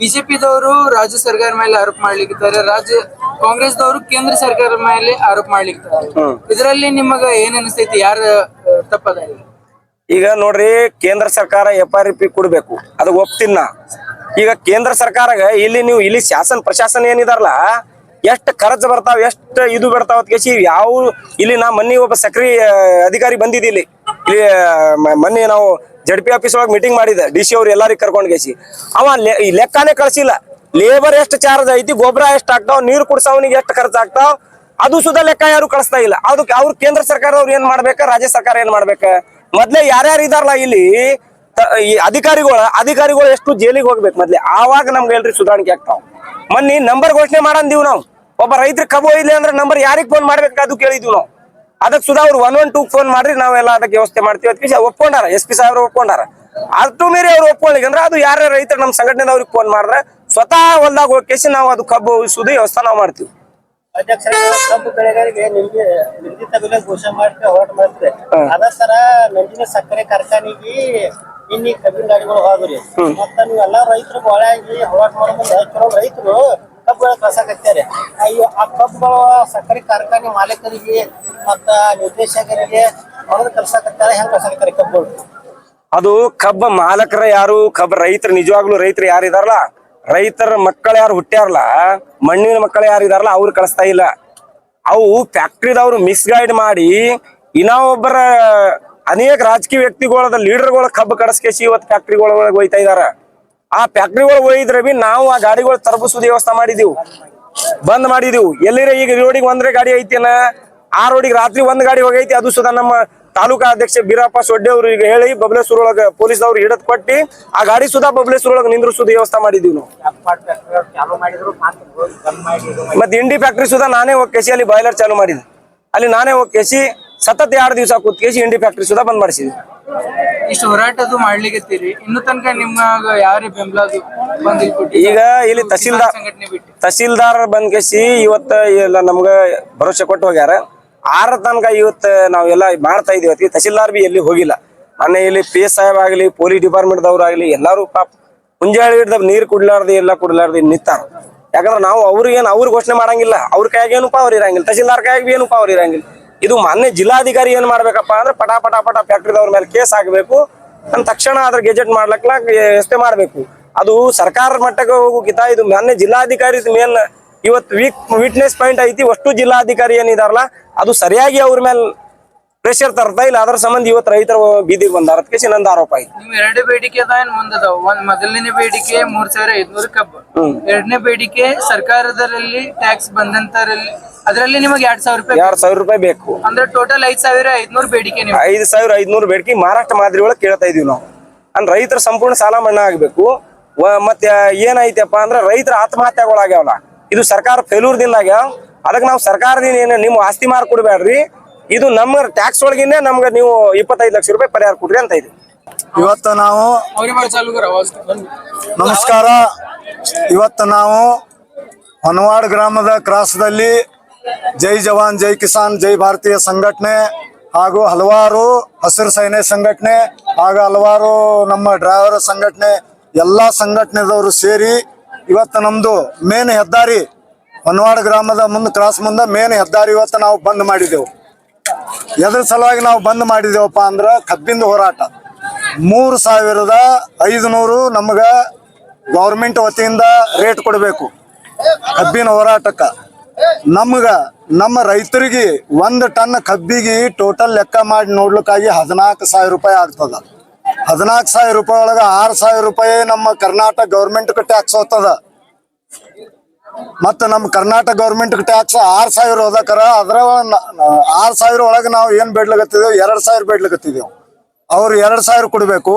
S2: ಬಿಜೆಪಿದವರು ರಾಜ್ಯ ಸರ್ಕಾರ ಮೇಲೆ ಆರೋಪ ಮಾಡ್ಲಿಕ್ಕಿದ್ದಾರೆ. ರಾಜ್ಯ ಕಾಂಗ್ರೆಸ್ದವರು ಕೇಂದ್ರ ಸರ್ಕಾರ ಮೇಲೆ ಆರೋಪ ಮಾಡ್ಲಿಕ್ಕಿದ್ದಾರೆ. ಇದರಲ್ಲಿ ನಿಮಗ ಏನ್ ಅನಿಸ್ತೈತಿ? ಯಾರ ತಪ್ಪದ
S3: ಈಗ ನೋಡ್ರಿ ಕೇಂದ್ರ ಸರ್ಕಾರ ಎಫ್ ಆರ್ ಪಿ ಕೊಡ್ಬೇಕು. ಅದು ಒಪ್ತೀನಿ ನಾ ಈಗ ಕೇಂದ್ರ ಸರ್ಕಾರ ಇಲ್ಲಿ ನೀವು ಇಲ್ಲಿ ಶಾಸನ ಪ್ರಶಾಸನ ಏನಿದಾರಲ್ಲ, ಎಷ್ಟು ಖರ್ಚು ಬರ್ತಾವ, ಎಷ್ಟು ಇದು ಬರ್ತಾವ ಕೇಸಿ ಯಾವ ಇಲ್ಲಿ ನಾ ಮೊನ್ನೆ ಒಬ್ಬ ಸಕ್ರಿ ಅಧಿಕಾರಿ ಬಂದಿದ್ದಿ ಇಲ್ಲಿ. ಇಲ್ಲಿ ಮೊನ್ನೆ ನಾವು ಜಡ್ ಪಿ ಆಫೀಸ್ ಒಳಗೆ ಮೀಟಿಂಗ್ ಮಾಡಿದ್ದೆ ಡಿ ಸಿ ಅವ್ರು ಎಲ್ಲಾರಿಗೆ ಕರ್ಕೊಂಡು ಗೇಸಿ ಅವ ಲೆಕ್ಕಾನೇ ಕಳ್ಸಿಲ್ಲ. ಲೇಬರ್ ಎಷ್ಟು ಚಾರ್ಜ್ ಐತಿ ಗೊಬ್ಬರ ಎಷ್ಟು ಆಗ್ತಾವ, ನೀರು ಕುಡ್ಸವನಿಗೆ ಎಷ್ಟು ಖರ್ಚು ಆಗ್ತಾವ, ಅದು ಸುಧಾ ಲೆಕ್ಕ ಯಾರು ಕಳಿಸ್ತಾ ಇಲ್ಲ. ಅದಕ್ಕೆ ಅವ್ರು ಕೇಂದ್ರ ಸರ್ಕಾರದವ್ರು ಏನ್ ಮಾಡ್ಬೇಕ, ರಾಜ್ಯ ಸರ್ಕಾರ ಏನ್ ಮಾಡ್ಬೇಕ? ಮೊದ್ಲೇ ಯಾರ್ಯಾರು ಇದಾರಲ್ಲ ಇಲ್ಲಿ ಈ ಅಧಿಕಾರಿಗಳ ಅಧಿಕಾರಿಗಳು ಎಷ್ಟು ಜೈಲಿಗೆ ಹೋಗ್ಬೇಕು ಮೊದ್ಲೆ? ಆವಾಗ ನಮ್ಗೆ ಎಲ್ರಿ ಸುಧಾರಣೆ ಆಗ್ತಾವ ಮೊನ್ನೆ ನಂಬರ್ ಘೋಷಣೆ ಮಾಡಂದೀವ್ ನಾವು. ಒಬ್ಬ ರೈತರ ಕಬ್ಬು ಇಲ್ಲ ಅಂದ್ರೆ ನಂಬರ್ ಯಾರಿಗ್ ಫೋನ್ ಮಾಡ್ಬೇಕು ಅದು ಕೇಳಿದ್ವಿ ನಾವು. ಅದಕ್ಕೆ ಸುಧಾ ಅವ್ರು ಒನ್ ಒನ್ ಟೂ ಫೋನ್ ಮಾಡ್ರಿ ನಾವೆಲ್ಲ ಅದಕ್ಕೆ ವ್ಯವಸ್ಥೆ ಮಾಡ್ತೀವಿ ಅದಕ್ಕೆ ಒಪ್ಕೊಂಡಾರ ಎಸ್ ಪಿ ಸಾಹೇಬ್ರು ಒಪ್ಕೊಂಡಾರ. ಅಷ್ಟು ಮೀರಿ ಅವ್ರು ಒಪ್ಕೊಳ್ಳಿ ಅಂದ್ರೆ ಅದು ಯಾರ ರೈತರ ನಮ್ಮ ಸಂಘಟನೆದವ್ರಿಗೆ ಫೋನ್ ಮಾಡಿದ್ರೆ ಸ್ವತಃ ಹೊಲ್ದಾಗ ಹೋಗಿ ನಾವು ಅದು ಕಬ್ಬು ಉಳಿಸೋದು ವ್ಯವಸ್ಥೆ ನಾವು ಮಾಡ್ತೀವಿ.
S4: ಅಧ್ಯಕ್ಷರ ಕಬ್ಬು ಬೆಳೆಗಾರಿಗೆ ನಿಮ್ಗೆ ನಿರ್ದಿಷ್ಟ ಬೆಲೆ ಘೋಷಣೆ ಮಾಡಿ ಹೋರಾಟ ಮಾಡ್ತಾರೆ ಅದ ಸರ ನಂದಿನ ಸಕ್ಕರೆ ಕಾರ್ಖಾನೆಗೆ ಇನ್ನಿ ಕಬ್ಬಿನ ಗಾಡಿಗಳು ಹೋಗ್ರಿ ಮತ್ತ ಎಲ್ಲಾ ರೈತರು ಆಗಿ ಹೋರಾಟ ಮಾಡೋದು ಕೆಲವು ರೈತರು ಕಬ್ಬುಗಳ ಕಳ್ಸಕತ್ತಾರೆ ಅಯ್ಯೋ ಆ ಕಬ್ಬುಗಳು ಸಕ್ಕರೆ ಕಾರ್ಖಾನೆ ಮಾಲೀಕರಿಗೆ ಮತ್ತ ನಿರ್ದೇಶಕರಿಗೆ ಹೊರದು ಹೆಂಗೆ ಹೆಂಗ್ ಕಳ್ಸಕತ್ತಾರೆ ಕಬ್ಬುಗಳು
S3: ಅದು ಕಬ್ಬ ಮಾಲಕರ ಯಾರು ಕಬ್ಬ ರೈತರು ನಿಜವಾಗ್ಲೂ ರೈತರು ಯಾರು ಇದಾರಲ್ಲ? ರೈತರ ಮಕ್ಕಳು ಯಾರು ಹುಟ್ಟ್ಯಾರಲ್ಲ? ಮಣ್ಣಿನ ಮಕ್ಕಳು ಯಾರು ಇದಾರಲ್ಲ? ಅವ್ರು ಕಳಿಸ್ತಾ ಇಲ್ಲ. ಅವು ಫ್ಯಾಕ್ಟ್ರಿದವ್ರು ಮಿಸ್ಗೈಡ್ ಮಾಡಿ ಇನ್ನೊಬ್ಬರ ಅನೇಕ ರಾಜಕೀಯ ವ್ಯಕ್ತಿಗಳದ ಲೀಡರ್ಗಳ ಕಬ್ಬು ಕಡಸ್ಕೇಸಿ ಇವತ್ತು ಫ್ಯಾಕ್ಟ್ರಿಗಳ ಒಯ್ತಾ ಇದಾರ ಆ ಫ್ಯಾಕ್ಟ್ರಿಗಳು ಒಯ್ದ್ರೆ ಬಿ ನಾವು ಆ ಗಾಡಿಗಳು ತರಬಸುದ ವ್ಯವಸ್ಥೆ ಮಾಡಿದೀವಿ. ಬಂದ್ ಮಾಡಿದೀವಿ. ಎಲ್ಲಿರ ಈಗ ರೋಡಿಗೆ ಒಂದ್ರೆ ಗಾಡಿ ಐತಿನ? ಆ ರೋಡಿಗೆ ರಾತ್ರಿ ಒಂದ್ ಗಾಡಿ ಹೋಗೈತಿ. ಅದು ಸುಧಾ ನಮ್ಮ ತಾಲೂಕಾ ಅಧ್ಯಕ್ಷ ಬೀರಪ್ಪ ಸೊಡ್ಡೆ ಅವ್ರು ಈಗ ಹೇಳಿ ಬಬಲೇಶ್ವರ ಒಳಗ ಪೊಲೀಸ್ ಅವ್ರು ಹಿಡದ್ ಕೊಟ್ಟಿ ಆ ಗಾಡಿ ಸುಧಾ ಬಬ್ಲೇಶ್ವರ ಒಳಗ ನಿಂದ್ರಿಸೋದು ವ್ಯವಸ್ಥೆ ಮಾಡಿದೀವಿ ನಾವು. ಮತ್ತೆ ಇಂಡಿ ಫ್ಯಾಕ್ಟ್ರಿ ಸುಧಾ ನಾನೇ ಹೋಗಿ ಕೆಸಿ ಅಲ್ಲಿ ಬಾಯ್ಲರ್ ಚಾಲು ಮಾಡಿದ್ವಿ ಅಲ್ಲಿ ನಾನೇ ಹೋಗಿ ಕೆಸಿ ಸತತ ಎರಡು ದಿವಸ ಕೂತ್ ಕೆಸಿ ಇಂಡಿ ಫ್ಯಾಕ್ಟ್ರಿ ಸುದ ಬಂದ್ ಮಾಡಿಸಿದ್ವಿ.
S2: ಇಷ್ಟು ಹೋರಾಟದ್ದು ಮಾಡ್ಲಿಕ್ಕೆ ಇನ್ನು ತನಕ ನಿಮ್ಮ ಯಾರೇ ಬೆಂಬಲ
S3: ಈಗ ಇಲ್ಲಿ ತಹಸೀಲ್ದಾರ್ ತಹಸೀಲ್ದಾರ್ ಬಂದ್ ಕೆಸಿ ಇವತ್ತ ಎಲ್ಲ ನಮ್ಗ ಭರೋಸೆ ಕೊಟ್ಟು ಹೋಗ್ಯಾರ. ಆರ ತನಕ ಇವತ್ತ ನಾವೆಲ್ಲ ಮಾಡ್ತಾ ಇದ್ದೀವಿ. ಅದಕ್ಕೆ ತಹಸೀಲ್ದಾರ್ ಬಿ ಎಲ್ಲಿ ಹೋಗಿಲ್ಲ. ಮೊನ್ನೆ ಇಲ್ಲಿ ಪಿ ಎಸ್ ಸಾಹೇಬ್ ಆಗಲಿ ಪೊಲೀಸ್ ಡಿಪಾರ್ಟ್ಮೆಂಟ್ ದವ್ರು ಆಗಲಿ ಎಲ್ಲಾರು ಪಾಪ ಮುಂಜಾನೆ ಹಿಡ್ದ ನೀರ್ ಕುಡ್ಲಾರ್ದು ಎಲ್ಲ ಕುಡ್ಲಾರ್ದು ನಿಂತಾರ. ಯಾಕಂದ್ರೆ ನಾವು ಅವ್ರಿಗೇನು ಅವ್ರು ಘೋಷಣೆ ಮಾಡಂಗಿಲ್ಲ. ಅವ್ರ ಕೈಯಾಗ ಪಾವರ್ ಪವರ್ ಇರಂಗಿಲ್ಲ. ತಹಸೀಲ್ದಾರ್ ಕೈಯಾಗ ಬಿ ಏನು ಪಾವರ್ ಇರಂಗಿಲ್ಲ. ಇದು ಮೊನ್ನೆ ಜಿಲ್ಲಾಧಿಕಾರಿ ಏನ್ ಮಾಡ್ಬೇಕಪ್ಪ ಅಂದ್ರೆ ಪಟ ಪಟ ಪಟ ಫ್ಯಾಕ್ಟ್ರಿದವ್ರ ಮೇಲೆ ಕೇಸ್ ಆಗಬೇಕು ಅಂತ ತಕ್ಷಣ ಅದ್ರ ಗೆಜೆಟ್ ಮಾಡ್ಲಕ್ಲ ವ್ಯವಸ್ಥೆ ಮಾಡ್ಬೇಕು. ಅದು ಸರ್ಕಾರ ಮಟ್ಟಕ್ಕೆ ಹೋಗೋಕಿತ ಇದು ಮೊನ್ನೆ ಜಿಲ್ಲಾಧಿಕಾರಿ ಮೇನ್ ಇವತ್ತು ವೀಕ್ ವಿಟ್ನೆಸ್ ಪಾಯಿಂಟ್ ಐತಿ, ಅಷ್ಟು ಜಿಲ್ಲಾಧಿಕಾರಿ ಏನಿದಾರಲ್ಲ, ಅದು ಸರಿಯಾಗಿ ಅವ್ರ ಮೇಲೆ ಪ್ರೆಷರ್ ತರ್ತಾ ಇಲ್ಲ ಅದ್ರ ಸಂಬಂಧ ಇವತ್ತು ರೈತರು ಬೀದಿಗೆ ಬಂದಾರ. ಅದಕ್ಕೆ ನಂದು ಆರೋಪ ಐತಿ
S2: ನೀವು ಎರಡು ಬೇಡಿಕೆ ಅದ ಏನ್ ಮುಂದದ ಒಂದ್ ಮೊದಲನೇ ಬೇಡಿಕೆ ಮೂರ್ ಸಾವಿರ ಐದ್ನೂರು ಕಬ್ಬು. ಎರಡನೇ ಬೇಡಿಕೆ ಸರ್ಕಾರದಲ್ಲಿ ಟ್ಯಾಕ್ಸ್ ಬಂದಂತರಲ್ಲಿ ಅದರಲ್ಲಿ ನಿಮಗೆ ಎರಡ್ ಸಾವಿರ ರೂಪಾಯಿ
S3: ಎರಡ್ ಸಾವಿರ ರೂಪಾಯಿ ಬೇಕು.
S2: ಅಂದ್ರೆ ಟೋಟಲ್ ಐದ್ ಸಾವಿರ ಐದ್ನೂರು ಬೇಡಿಕೆ ನಿಮ್ಗೆ.
S3: ಐದು ಸಾವಿರ ಐದ್ನೂರು ಬೇಡಿಕೆ ಮಹಾರಾಷ್ಟ್ರ ಮಾದರಿ ಒಳಗೆ ಕೇಳ್ತಾ ಇದೀವಿ ನಾವು. ಅಂದ್ರೆ ರೈತರ ಸಂಪೂರ್ಣ ಸಾಲ ಮನ್ನಾ ಆಗ್ಬೇಕು ಮತ್ತೆ ಏನೈತಪ್ಪ ಅಂದ್ರೆ ರೈತರ ಆತ್ಮಹತ್ಯೆಗಳಾಗ್ಯಾವಲ್ಲ ಇದು ಸರ್ಕಾರ ಫೇಲ್ಯೂರ್ದಿಂದ ಆಗ್ಯಾವ ಅದಕ್ಕೆ ನಾವು ಸರ್ಕಾರದಿಂದ ಏನು ನಿಮ್ಮ ಆಸ್ತಿ ಮಾರ್ ಕೊಡ್ಬೇಡ್ರಿ. ಇದು ನಮ್ಮ ಟ್ಯಾಕ್ಸ್ ಒಳಗಿನೇ ನಮ್ಗೆ ನೀವು ಇಪ್ಪತ್ತೈದು ಲಕ್ಷ ರೂಪಾಯಿ ಪರಿಹಾರ ಕೊಡ್ರಿ ಅಂತ ಇದೆ.
S5: ಇವತ್ತು ನಾವು ನಮಸ್ಕಾರ. ಇವತ್ತು ನಾವು ಹೊನವಾಡ ಗ್ರಾಮದ ಕ್ರಾಸದಲ್ಲಿ ಜೈ ಜವಾನ್ ಜೈ ಕಿಸಾನ್ ಜೈ ಭಾರತೀಯ ಸಂಘಟನೆ ಹಾಗೂ ಹಲವಾರು ಹಸಿರು ಸೈನ್ಯ ಸಂಘಟನೆ ಹಾಗೂ ಹಲವಾರು ನಮ್ಮ ಡ್ರೈವರ್ ಸಂಘಟನೆ ಎಲ್ಲ ಸಂಘಟನೆದವರು ಸೇರಿ ಇವತ್ತು ನಮ್ದು ಮೇನ್ ಹೆದ್ದಾರಿ ಹೊನವಾಡ ಗ್ರಾಮದ ಮುಂದೆ ಕ್ರಾಸ್ ಮುಂದೆ ಮೇನ್ ಹೆದ್ದಾರಿ ಇವತ್ತು ನಾವು ಬಂದ್ ಮಾಡಿದೆವು. ಎದ್ರ ಸಲುವಾಗಿ ನಾವು ಬಂದ್ ಮಾಡಿದೇವಪ್ಪ ಅಂದ್ರ ಕಬ್ಬಿಂದ ಹೋರಾಟ. ಮೂರು ಸಾವಿರದ ಐದುನೂರು ನಮ್ಗ ಗೌರ್ಮೆಂಟ್ ವತಿಯಿಂದ ರೇಟ್ ಕೊಡಬೇಕು. ಕಬ್ಬಿನ ಹೋರಾಟಕ್ಕ. ನಮ್ಗ, ನಮ್ಮ ರೈತರಿಗೆ ಒಂದು ಟನ್ ಕಬ್ಬಿಗೆ ಟೋಟಲ್ ಲೆಕ್ಕ ಮಾಡಿ ನೋಡ್ಲಿಕ್ಕಾಗಿ ಹದಿನಾಲ್ಕು ಸಾವಿರ ರೂಪಾಯಿ ಆಗ್ತದ. ಹದಿನಾಲ್ಕು ಸಾವಿರ ರೂಪಾಯಿ ಒಳಗೆ ಆರು ಸಾವಿರ ರೂಪಾಯಿ ನಮ್ಮ ಕರ್ನಾಟಕ ಗೌರ್ಮೆಂಟ್ಗೆ ಟ್ಯಾಕ್ಸ್ ಹೋಗ್ತದ. ಮತ್ತ ನಮ್ಮ ಕರ್ನಾಟಕ ಗೌರ್ಮೆಂಟ್ ಟ್ಯಾಕ್ಸ್ ಆರು ಸಾವಿರ ಹೋದಕರ ಅದ್ರ ಆರು ಸಾವಿರ ಒಳಗೆ ನಾವು ಏನು ಬೇಡ್ಲಕತ್ತಿದೇವು ಎರಡು ಸಾವಿರ ಬೇಡ್ಲಕತ್ತಿದೇವು ಅವ್ರು ಎರಡು ಸಾವಿರ ಕೊಡ್ಬೇಕು.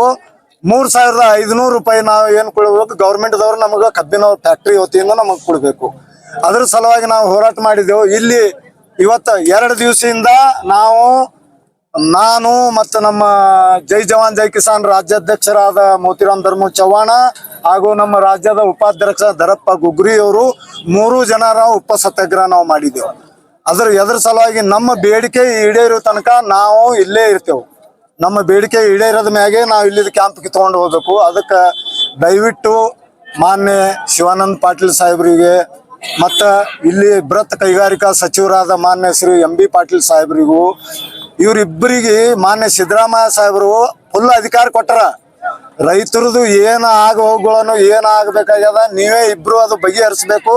S5: ಮೂರ್ ಸಾವಿರದ ಐದುನೂರು ರೂಪಾಯಿ ನಾವು ಏನು ಕೊಡ್ಬೇಕು? ಗೌರ್ಮೆಂಟ್ ದವ್ರು ನಮಗ ಕಬ್ಬಿನ ಫ್ಯಾಕ್ಟ್ರಿ ವತಿಯಿಂದ ನಮಗೆ ಕೊಡ್ಬೇಕು. ಅದ್ರ ಸಲುವಾಗಿ ನಾವು ಹೋರಾಟ ಮಾಡಿದೆವು. ಇಲ್ಲಿ ಇವತ್ತು ಎರಡು ದಿವಸದಿಂದ ನಾವು, ನಾನು ಮತ್ತು ನಮ್ಮ ಜೈ ಜವಾನ್, ಜೈ ಕಿಸಾನ್ ರಾಜ್ಯಾಧ್ಯಕ್ಷರಾದ ಮೋತಿರಾಮ್ ಧರ್ಮ ಚವ್ಹಾಣ ಹಾಗೂ ನಮ್ಮ ರಾಜ್ಯದ ಉಪಾಧ್ಯಕ್ಷ ದರಪ್ಪ ಗುಗ್ರಿ ಅವರು ಮೂರು ಜನರ ಉಪ ಸತ್ಯಾಗ್ರಹ ನಾವು ಮಾಡಿದೆವು ಅದ್ರ ಎದ್ರ ಸಲುವಾಗಿ ನಮ್ಮ ಬೇಡಿಕೆ ಈಡೇರೋ ತನಕ ನಾವು ಇಲ್ಲೇ ಇರ್ತೇವೆ. ನಮ್ಮ ಬೇಡಿಕೆ ಈಡೇರದ ಮ್ಯಾಗೆ ನಾವು ಇಲ್ಲಿದ ಕ್ಯಾಂಪ್ಗೆ ತಗೊಂಡು ಹೋಗ್ಬೇಕು. ಅದಕ್ಕೆ ದಯವಿಟ್ಟು ಮಾನ್ಯ ಶಿವಾನಂದ ಪಾಟೀಲ್ ಸಾಹೇಬರಿಗೆ ಮತ್ತು ಇಲ್ಲಿ ಬೃಹತ್ ಕೈಗಾರಿಕಾ ಸಚಿವರಾದ ಮಾನ್ಯ ಶ್ರೀ ಎಂ ಬಿ ಪಾಟೀಲ್ ಸಾಹೇಬರಿಗೂ, ಇವರಿಬ್ಬರಿಗೆ ಮಾನ್ಯ ಸಿದ್ದರಾಮಯ್ಯ ಸಾಹೇಬರು ಫುಲ್ ಅಧಿಕಾರ ಕೊಟ್ಟರ. ರೈತರದು ಏನ ಆಗ ಹೋಗುಗಳನ್ನು ಏನ್ ಆಗ್ಬೇಕಾಗ್ಯದ, ನೀವೇ ಇಬ್ರು ಅದು ಬಗೆಹರಿಸ್ಬೇಕು.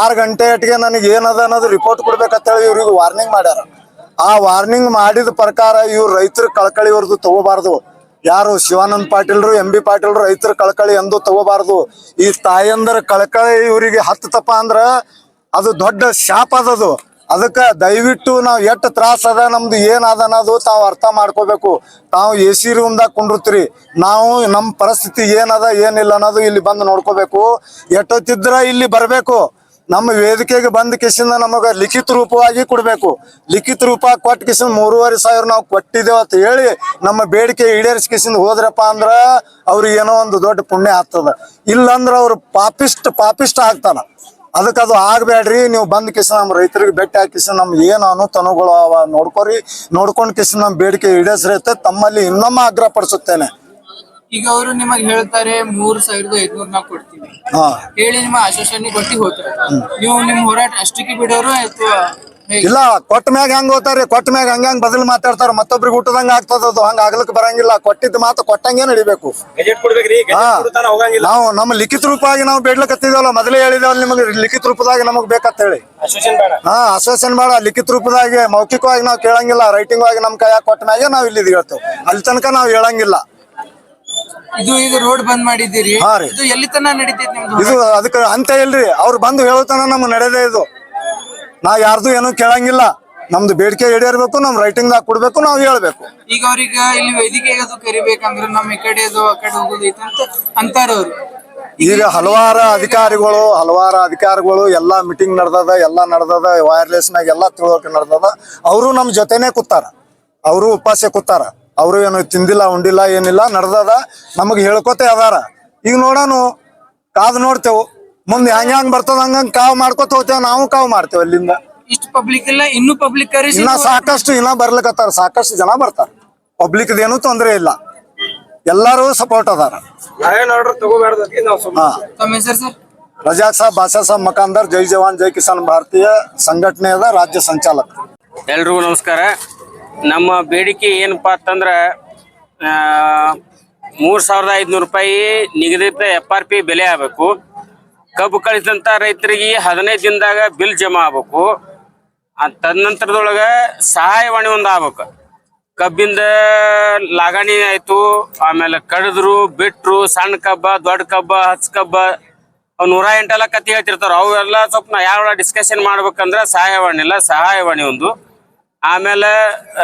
S5: ಆರು ಗಂಟೆ ಅಟ್ಗೆ ನನಗೆ ಏನದ ಅನ್ನೋದು ರಿಪೋರ್ಟ್ ಕೊಡ್ಬೇಕಂತೇಳಿ ಇವ್ರಿಗೆ ವಾರ್ನಿಂಗ್ ಮಾಡ್ಯಾರ. ಆ ವಾರ್ನಿಂಗ್ ಮಾಡಿದ ಪ್ರಕಾರ ಇವ್ರು ರೈತರ ಕಳಕಳಿ ಇವ್ರದ್ದು ತಗೋಬಾರ್ದು. ಯಾರು ಶಿವಾನಂದ್ ಪಾಟೀಲ್ರು, ಎಂ ಬಿ ಪಾಟೀಲ್ರು ರೈತರ ಕಳಕಳಿ ಎಂದು ತಗೋಬಾರ್ದು. ಈ ತಾಯಂದರ ಕಳಕಳಿ ಇವರಿಗೆ ಹತ್ತಪ್ಪ ಅಂದ್ರ ಅದು ದೊಡ್ಡ ಶಾಪ್ ಅದದು. ಅದಕ್ಕ ದಯವಿಟ್ಟು ನಾವು ಎಷ್ಟು ತ್ರಾಸ ಅದ, ನಮ್ದು ಏನ್ ಅದ ಅನ್ನೋದು ತಾವು ಅರ್ಥ ಮಾಡ್ಕೋಬೇಕು. ತಾವು ಎ ಸಿ ರೂಮ್ದಾಗ ಕುಂಡಿರ್ತೀರಿ. ನಾವು ನಮ್ಮ ಪರಿಸ್ಥಿತಿ ಏನದ ಏನಿಲ್ಲ ಅನ್ನೋದು ಇಲ್ಲಿ ಬಂದು ನೋಡ್ಕೋಬೇಕು. ಎಟ್ಟೊತ್ತಿದ್ರ ಇಲ್ಲಿ ಬರಬೇಕು? ನಮ್ಮ ವೇದಿಕೆಗೆ ಬಂದ ಕಿಸಿಂದ ನಮಗ ಲಿಖಿತ ರೂಪವಾಗಿ ಕೊಡ್ಬೇಕು. ಲಿಖಿತ ರೂಪ ಕೊಟ್ಟ ಕಿಸಿಂದ ಮೂರುವರೆ ಸಾವಿರ ನಾವು ಕೊಟ್ಟಿದ್ದೇವೆ ಅಂತ ಹೇಳಿ ನಮ್ಮ ಬೇಡಿಕೆ ಈಡೇರಿಸಿ ಕಿಸಿಂದ ಹೋದ್ರಪ್ಪ ಅಂದ್ರ ಅವ್ರಿಗೆ ಏನೋ ಒಂದು ದೊಡ್ಡ ಪುಣ್ಯ ಆಗ್ತದ. ಇಲ್ಲಂದ್ರ ಅವ್ರು ಪಾಪಿಸ್ಟ್ ಪಾಪಿಸ್ಟ್ ಆಗ್ತಾನ. ಅದಕ್ಕೆ ಅದು ಆಗ್ಬೇಡ್ರಿ. ನೀವು ಬಂದ ಕಿಸ ನಮ್ಮ ರೈತರಿಗೆ ಭೇಟಿ ಹಾಕಿಸಿ ನಮ್ಗೆ ಏನು ಅನುತನುಗಳು ಅವ ನೋಡ್ಕೊರಿ. ನೋಡ್ಕೊಂಡ್ ಕಿಸ ನಮ್ಮ ಬೇಡಿಕೆ ಈಡೇರಿಸ್ರೈತೆ. ತಮ್ಮಲ್ಲಿ ಇನ್ನೊಮ್ಮೆ ಆಗ್ರಹ ಪಡಿಸುತ್ತೇನೆ.
S2: ಈಗ ಅವರು ನಿಮಗೆ ಹೇಳ್ತಾರೆ ಮೂರ್ ಸಾವಿರದ ಐದ್ನೂರ್ ನಾವು ಕೊಡ್ತೀವಿ.
S5: ಹಾ.
S2: ಹೇಳಿ ನಿಮ್ಮ ಆಶ್ವಾಸನೆ ಕೊಟ್ಟು ಹೋಗ್ತಾರೆ. ನೀವು ನಿಮ್ ಹೋರಾಟ ಅಷ್ಟಕ್ಕೆ ಬಿಡೋರು ಅಥವಾ?
S5: ಇಲ್ಲ ಕೊಟ್ಟ ಮ್ಯಾಗ ಹೆಂಗ್ ಹೋಗ್ತಾರಿ ಕೊಟ್ಟ ಮ್ಯಾಗ ಹಂಗ ಹಂಗ ಬದಲು ಮಾತಾಡ್ತಾರ? ಮತ್ತೊಬ್ರಿಗೆ ಊಟದಂಗ ಆಗ್ತದ ಅದು ಹಂಗ ಆಗ್ಲಕ್ ಬರಂಗಿಲ್ಲ. ಕೊಟ್ಟಿದ್ದ ಮಾತು ಕೊಟ್ಟಂಗೆ ನಡಿಬೇಕು. ನಾವು ನಮ್ಮ ಲಿಖಿತ ರೂಪವಾಗಿ ನಾವು ಬೇಡ್ಲಕತ್ತಿದೇವಲ್ಲ ಮೊದಲೇ ಹೇಳಿದೇವಲ್ಲ ನಿಮಗೆ ಲಿಖಿತ ರೂಪದಾಗ ನಮಗ್ ಬೇಕಂತ ಹೇಳಿ. ಹಾ ಅಸೋಸಿಯನ್ ಬೇಡ. ಲಿಖಿತ ರೂಪದಾಗಿ ಮೌಖಿಕವಾಗಿ ನಾವು ಕೇಳಂಗಿಲ್ಲ ರೈಟಿಂಗ್ ಆಗಿ ನಮ್ ಕೈಯಾಗ ಕೊಟ್ಟ ಮ್ಯಾಗೆ ನಾವ್ ಇಲ್ಲಿ ಹೇಳ್ತೇವೆ. ಅಲ್ಲಿ ತನಕ ನಾವು ಹೇಳಂಗಿಲ್ಲ.
S2: ಇದು ಈಗ ರೋಡ್ ಬಂದ್ ಮಾಡಿದ್ದೀರಿ.
S5: ಹಾ ರೀ.
S2: ಇದು ಎಲ್ಲಿ ತನ ನಡೀತೈತಿ
S5: ಇದು ಅದಕ್ಕೆ ಅಂತ ಇಲ್ರಿ. ಅವ್ರು ಬಂದು ಹೇಳತನ ನಮ್ಗೆ ನಡೆದೇ ಇದು. ನಾ ಯಾರ್ದು ಏನು ಕೇಳಂಗಿಲ್ಲ. ನಮ್ದು ಬೇಡಿಕೆ ಈಡೇರ್ಬೇಕು ನಮ್ ರೈಟಿಂಗ್ ದಾಗ ಕೊಡ್ಬೇಕು ನಾವ್ ಹೇಳ್ಬೇಕು.
S2: ಈಗ ಅವ್ರಿಗೆ ಇಲ್ಲಿ ವೇದಿಕೆಗೆ ಅದು ಕರಿಬೇಕಂದ್ರೆ ನಮ್ ಈ ಕಡೆ ಅದು ಆ ಕಡೆ ಹೋಗೋದೈತೆ ಅಂತ ಅಂತಾರ ಅವ್ರು
S5: ಈಗ ಹಲವಾರು ಅಧಿಕಾರಿಗಳು ಹಲವಾರು ಅಧಿಕಾರಿಗಳು ಎಲ್ಲಾ ಮೀಟಿಂಗ್ ನಡೆದದ ಎಲ್ಲಾ ನಡೆದದ ವೈರ್ಲೆಸ್ ನಾಗ ಎಲ್ಲಾ ತಿಳುವಳಿಕೆ ನಡೆದದ. ಅವರು ನಮ್ ಜೊತೆನೆ ಕೂತಾರ. ಅವರು ಉಪವಾಸ ಕೂತಾರ. ಅವರು ಏನು ತಿಂದಿಲ್ಲ ಉಂಡಿಲ್ಲ ಏನಿಲ್ಲ ನಡೆದದ. ನಮಗ್ ಹೇಳ್ಕೊತೆ ಅದಾರ. ಈಗ ನೋಡೋಣ ಕಾದ್ ನೋಡ್ತೇವು. ಮುಂದೆ ಹಂಗ ಹಂಗ ಬರ್ತದ ಹಂಗ ಕಾವ್ ಮಾಡ್ಕೊತ ಹೋಗ್ತೇವೆ ನಾವು ಕಾವ್ ಮಾಡ್ತೇವೆ ಅಲ್ಲಿಂದ.
S2: ಇಷ್ಟು ಪಬ್ಲಿಕ್ ಇಲ್ಲ ಇನ್ನು ಪಬ್ಲಿಕ್ ಕರೆಸಿ
S5: ಇನ್ನ ಸಾಕಷ್ಟು ಇನ್ನ ಬರ್ಲಿಕತ್ತಾರ ಸಾಕಷ್ಟು ಜನ ಬರ್ತಾರ. ಪಬ್ಲಿಕ್ ಏನು ತೊಂದ್ರೆ ಇಲ್ಲ. ಎಲ್ಲಾರು ಸಪೋರ್ಟ್ ಅದಾರ. ಹಾ.
S2: ತಮ್ಮ ಹೆಸರು ಸರ್?
S5: ರಜಾಕ್ ಸಾಬ್ ಬಾಷಾ ಸಾಬ್ ಮಕಾಂದರ್ ಜೈ ಜವಾನ್ ಜೈ ಕಿಸಾನ್ ಭಾರತೀಯ ಸಂಘಟನೆಯ ರಾಜ್ಯ ಸಂಚಾಲಕ.
S6: ಎಲ್ರಿಗೂ ನಮಸ್ಕಾರ. ನಮ್ಮ ಬೇಡಿಕೆ ಏನಪ್ಪಾ ಅಂತಂದ್ರ ಆ, ಮೂರ್ ಸಾವಿರದ ಐದ್ನೂರು ರೂಪಾಯಿ ನಿಗದಿತ ಎಫ್ ಆರ್ ಪಿ ಬೆಲೆ ಆಗಬೇಕು. ಕಬ್ಬು ಕಳಿಸಿದಂತ ರೈತರಿಗೆ ಹದಿನೈದು ದಿನದಾಗ ಬಿಲ್ ಜಮಾ ಆಗ್ಬೇಕು. ತದನಂತರದೊಳಗ ಸಹಾಯವಾಣಿ ಒಂದು ಆಗ್ಬೇಕು ಕಬ್ಬಿಂದ ಲಾಗಣಿ ಆಯ್ತು, ಆಮೇಲೆ ಕಡಿದ್ರು, ಬಿಟ್ರು, ಸಣ್ಣ ಕಬ್ಬ, ದೊಡ್ಡ ಕಬ್ಬ ಹಚ್ ಕಬ್ಬ, ಅವ್ ನೂರ ಎಂಟೆಲ್ಲ ಕತ್ತಿ ಹೇಳ್ತಿರ್ತಾರ. ಅವೆಲ್ಲ ಸ್ವಲ್ಪ ಯಾವ ಡಿಸ್ಕಷನ್ ಮಾಡ್ಬೇಕಂದ್ರ ಸಹಾಯವಾಣಿ ಇಲ್ಲ ಸಹಾಯವಾಣಿ ಒಂದು. ಆಮೇಲೆ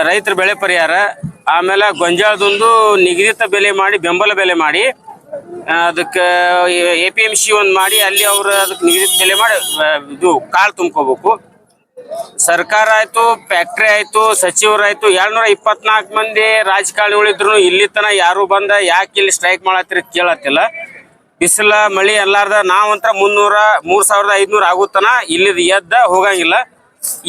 S6: ರೈತರ ಬೆಳೆ ಪರಿಹಾರ, ಆಮೇಲೆ ಗೊಂಜಾಳದೊಂದು ನಿಗದಿತ ಬೆಲೆ ಮಾಡಿ, ಬೆಂಬಲ ಬೆಲೆ ಮಾಡಿ ಅದಕ್ಕೆ ಎ ಪಿ ಎಂ ಸಿ ಒಂದು ಮಾಡಿ, ಅಲ್ಲಿ ಅವ್ರ ಅದಕ್ಕೆ ನಿಗದಿತ ಬೆಲೆ ಮಾಡಿ ಇದು ಕಾಳು ತುಂಬ್ಕೋಬೇಕು. ಸರ್ಕಾರ ಆಯ್ತು ಫ್ಯಾಕ್ಟ್ರಿ ಆಯ್ತು ಸಚಿವರಾಯ್ತು ಎರಡ್ನೂರ ಇಪ್ಪತ್ನಾಲ್ಕು ಮಂದಿ ರಾಜಕಾರಣಿಗಳಿದ್ರು ಇಲ್ಲಿ ತನ ಯಾರು ಬಂದ, ಯಾಕೆ ಇಲ್ಲಿ ಸ್ಟ್ರೈಕ್ ಮಾಡತ್ತಿರ ಕೇಳತ್ತಿಲ್ಲ. ಬಿಸಿಲ, ಮಳಿ ಎಲ್ಲಾರ್ದ ನಾವಂತ್ರ ಮುನ್ನೂರ, ಮೂರ್ ಸಾವಿರದ ಐದ್ನೂರ ಆಗುತ್ತನ ಇಲ್ಲಿದ ಎದ್ದ, ಹೋಗಂಗಿಲ್ಲ.